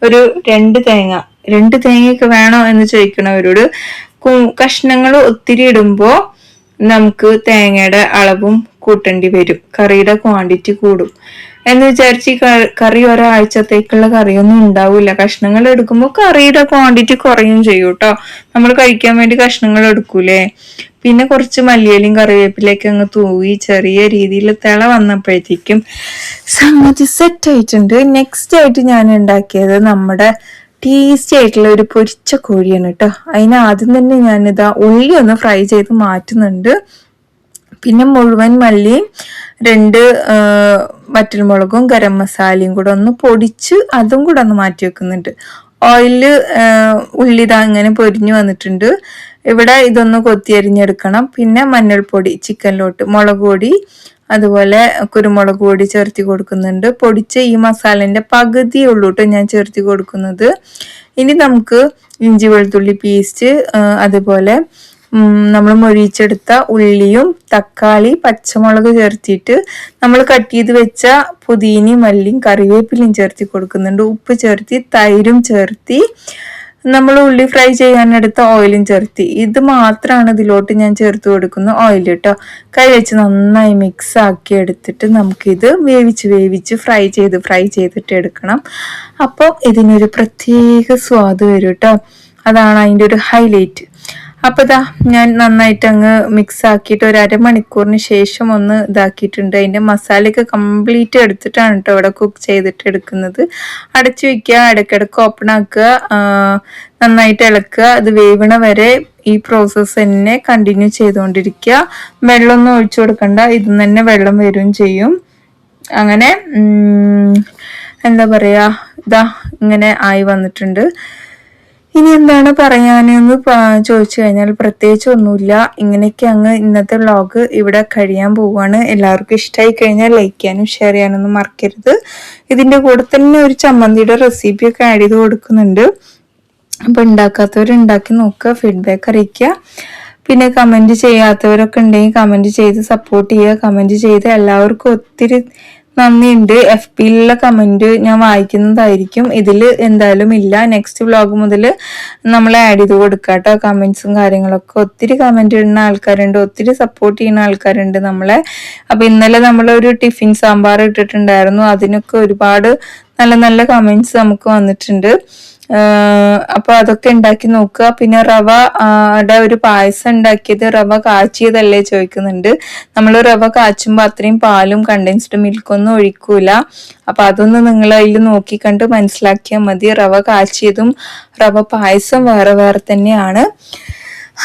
ഒരു രണ്ട് തേങ്ങ രണ്ട് തേങ്ങയൊക്കെ വേണോ എന്ന് ചോദിക്കണവരോട് കഷ്ണങ്ങൾ ഒത്തിരി ഇടുമ്പോ നമുക്ക് തേങ്ങയുടെ അളവും കൂട്ടേണ്ടി വരും. കറിയുടെ ക്വാണ്ടിറ്റി കൂടും. എന്ന് വിചാരിച്ച് കറി ഒരാഴ്ചത്തേക്കുള്ള കറിയൊന്നും ഉണ്ടാവില്ല. കഷ്ണങ്ങൾ എടുക്കുമ്പോൾ കറിയുടെ ക്വാണ്ടിറ്റി കുറയും ചെയ്യും കേട്ടോ നമ്മൾ കഴിക്കാൻ വേണ്ടി കഷ്ണങ്ങൾ എടുക്കൂലേ? പിന്നെ കുറച്ച് മല്ലിയിലും കറിവേപ്പിലേക്ക് അങ്ങ് തൂവി ചെറിയ രീതിയിൽ തിള വന്നപ്പോഴത്തേക്കും സംഗതി സെറ്റ് ആയിട്ടുണ്ട്. നെക്സ്റ്റ് ആയിട്ട് ഞാൻ ഉണ്ടാക്കിയത് നമ്മുടെ ടേസ്റ്റി ആയിട്ടുള്ള ഒരു പൊരിച്ച കോഴിയാണ് കേട്ടോ അതിന് ആദ്യം തന്നെ ഞാനിതാ ഉള്ളി ഒന്ന് ഫ്രൈ ചെയ്ത് മാറ്റുന്നുണ്ട്. പിന്നെ മുഴുവൻ മല്ലിയും രണ്ട് വറ്റൽ വറ്റൽമുളകും ഗരം മസാലയും കൂടെ ഒന്ന് പൊടിച്ച് അതും കൂടെ ഒന്ന് മാറ്റി വെക്കുന്നുണ്ട്. ഓയിൽ ഉള്ളി ഇതാ ഇങ്ങനെ പൊരിഞ്ഞു വന്നിട്ടുണ്ട്. ഇവിടെ ഇതൊന്ന് കൊത്തി അരിഞ്ഞെടുക്കണം. പിന്നെ മഞ്ഞൾപ്പൊടി ചിക്കനിലോട്ട് മുളക് പൊടി അതുപോലെ കുരുമുളക് പൊടി ചേർത്തി കൊടുക്കുന്നുണ്ട്. പൊടിച്ച ഈ മസാലേന്റെ പകുതിയേ ഉള്ളൂ ഞാൻ ചേർത്തി കൊടുക്കുന്നത്. ഇനി നമുക്ക് ഇഞ്ചി വെളുത്തുള്ളി പേസ്റ്റ് അതുപോലെ നമ്മൾ മൊഴിച്ചെടുത്ത ഉള്ളിയും തക്കാളി പച്ചമുളക് ചേർത്തിട്ട് നമ്മൾ കട്ട് ചെയ്ത് വെച്ച പുതിനയും മല്ലിയും കറിവേപ്പിലയും ചേർത്തി കൊടുക്കുന്നുണ്ട്. ഉപ്പ് ചേർത്തി തൈരും ചേർത്തി നമ്മൾ ഉള്ളി ഫ്രൈ ചെയ്യാനെടുത്ത ഓയിലും ചേർത്തി. ഇത് മാത്രമാണ് ഇതിലോട്ട് ഞാൻ ചേർത്ത് കൊടുക്കുന്ന ഓയിൽ കേട്ടോ. കൈ വെച്ച് നന്നായി മിക്സ് ആക്കി എടുത്തിട്ട് നമുക്കിത് വേവിച്ച് വേവിച്ച് ഫ്രൈ ചെയ്ത് ഫ്രൈ ചെയ്തിട്ട് എടുക്കണം. അപ്പോൾ ഇതിനൊരു പ്രത്യേക സ്വാദ് വരും കേട്ടോ. അതാണ് അതിന്റെ ഒരു ഹൈലൈറ്റ് അപ്പോൾ ഇതാ ഞാൻ നന്നായിട്ട് അങ്ങ് മിക്സ് ആക്കിയിട്ട് ഒരു അരമണിക്കൂറിന് ശേഷം ഒന്ന് ഇതാക്കിയിട്ടുണ്ട്. അതിന്റെ മസാലയൊക്കെ കംപ്ലീറ്റ് എടുത്തിട്ടാണ് കേട്ടോ ഇവിടെ കുക്ക് ചെയ്തിട്ട് എടുക്കുന്നത്. അടച്ചു വെക്കുക ഇടയ്ക്കിടയ്ക്ക് ഓപ്പൺ ആക്കുക നന്നായിട്ട് ഇളക്കുക. അത് വേവണ വരെ ഈ പ്രോസസ്സ് തന്നെ കണ്ടിന്യൂ ചെയ്തുകൊണ്ടിരിക്കുക. വെള്ളമൊന്നും ഒഴിച്ചു കൊടുക്കണ്ട. ഇതിൽ തന്നെ വെള്ളം വരികയും ചെയ്യും. അങ്ങനെ എന്താ പറയാ? ഇതാ ഇങ്ങനെ ആയി വന്നിട്ടുണ്ട്. ഇനി എന്താണ് പറയാനെന്ന് ചോദിച്ചു കഴിഞ്ഞാൽ പ്രത്യേകിച്ച് ഒന്നുമില്ല. ഇങ്ങനെയൊക്കെ അങ്ങ് ഇന്നത്തെ വ്ളോഗ് ഇവിടെ കഴിയാൻ പോവുകയാണ്. എല്ലാവർക്കും ഇഷ്ടമായി കഴിഞ്ഞാൽ ലൈക്ക് ചെയ്യാനും ഷെയർ ചെയ്യാനൊന്നും മറക്കരുത്. ഇതിന്റെ കൂടെ തന്നെ ഒരു ചമ്മന്തിയുടെ റെസിപ്പിയൊക്കെ ആഡ് ചെയ്ത് കൊടുക്കുന്നുണ്ട്. അപ്പോൾ ഉണ്ടാക്കാത്തവർ ഉണ്ടാക്കി നോക്കുക ഫീഡ്ബാക്ക് അറിയിക്കുക. പിന്നെ കമന്റ് ചെയ്യാത്തവരൊക്കെ ഉണ്ടെങ്കിൽ കമന്റ് ചെയ്ത് സപ്പോർട്ട് ചെയ്യുക. കമന്റ് ചെയ്ത് എല്ലാവർക്കും ഒത്തിരി നന്ദിയുണ്ട്. എഫ് പിയിലുള്ള കമന്റ് ഞാൻ വായിക്കുന്നതായിരിക്കും. ഇതിൽ എന്തായാലും ഇല്ല. നെക്സ്റ്റ് വ്ളോഗ് മുതൽ നമ്മൾ ആഡ് ചെയ്ത് കൊടുക്കാം കേട്ടോ കമൻസും കാര്യങ്ങളൊക്കെ ഒത്തിരി കമന്റ് ഇടുന്ന ആൾക്കാരുണ്ട്. ഒത്തിരി സപ്പോർട്ട് ചെയ്യുന്ന ആൾക്കാരുണ്ട് നമ്മളെ. അപ്പോൾ ഇന്നലെ നമ്മളൊരു ടിഫിൻ സാമ്പാർ ഇട്ടിട്ടുണ്ടായിരുന്നു. അതിനൊക്കെ ഒരുപാട് നല്ല നല്ല കമൻസ് നമുക്ക് വന്നിട്ടുണ്ട്. ആഹ് അപ്പൊ അതൊക്കെ ഉണ്ടാക്കി നോക്കുക. പിന്നെ റവ ടെ ഒരു പായസം ഉണ്ടാക്കിയത് റവ കാച്ചിയതല്ലേ ചോദിക്കുന്നുണ്ട്. നമ്മൾ റവ കാച്ചുമ്പോൾ അത്രയും പാലും കണ്ടൻസ്ഡ് മിൽക്കൊന്നും ഒഴിക്കൂല. അപ്പൊ അതൊന്ന് നിങ്ങൾ അതിൽ നോക്കി കണ്ട് മനസ്സിലാക്കിയാൽ മതി. റവ കാച്ചിയതും റവ പായസം വേറെ വേറെ തന്നെയാണ്.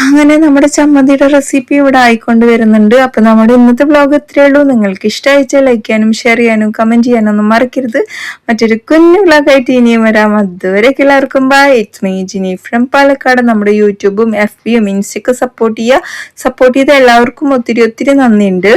അങ്ങനെ നമ്മുടെ ചമ്മന്തിയുടെ റെസിപ്പി ഇവിടെ ആയിക്കൊണ്ട് വരുന്നുണ്ട്. അപ്പൊ നമ്മുടെ ഇന്നത്തെ ബ്ലോഗ് ഇത്രയേ ഉള്ളൂ. നിങ്ങൾക്ക് ഇഷ്ടമായിച്ചാൽ ലൈക്ക് ചെയ്യാനും ഷെയർ ചെയ്യാനും കമന്റ് ചെയ്യാനൊന്നും മറക്കരുത്. മറ്റൊരു കുഞ്ഞു ബ്ലോഗായിട്ട് ഇനിയും വരാം. അതുവരെയൊക്കെ എല്ലാവർക്കും bye it's me Jini from Palakkad. നമ്മുടെ യൂട്യൂബും എഫ് ബിയും ഇൻസ്റ്റയൊക്കെ സപ്പോർട്ട് ചെയ്യുക. സപ്പോർട്ട് ചെയ്ത എല്ലാവർക്കും ഒത്തിരി ഒത്തിരി നന്ദിയുണ്ട്.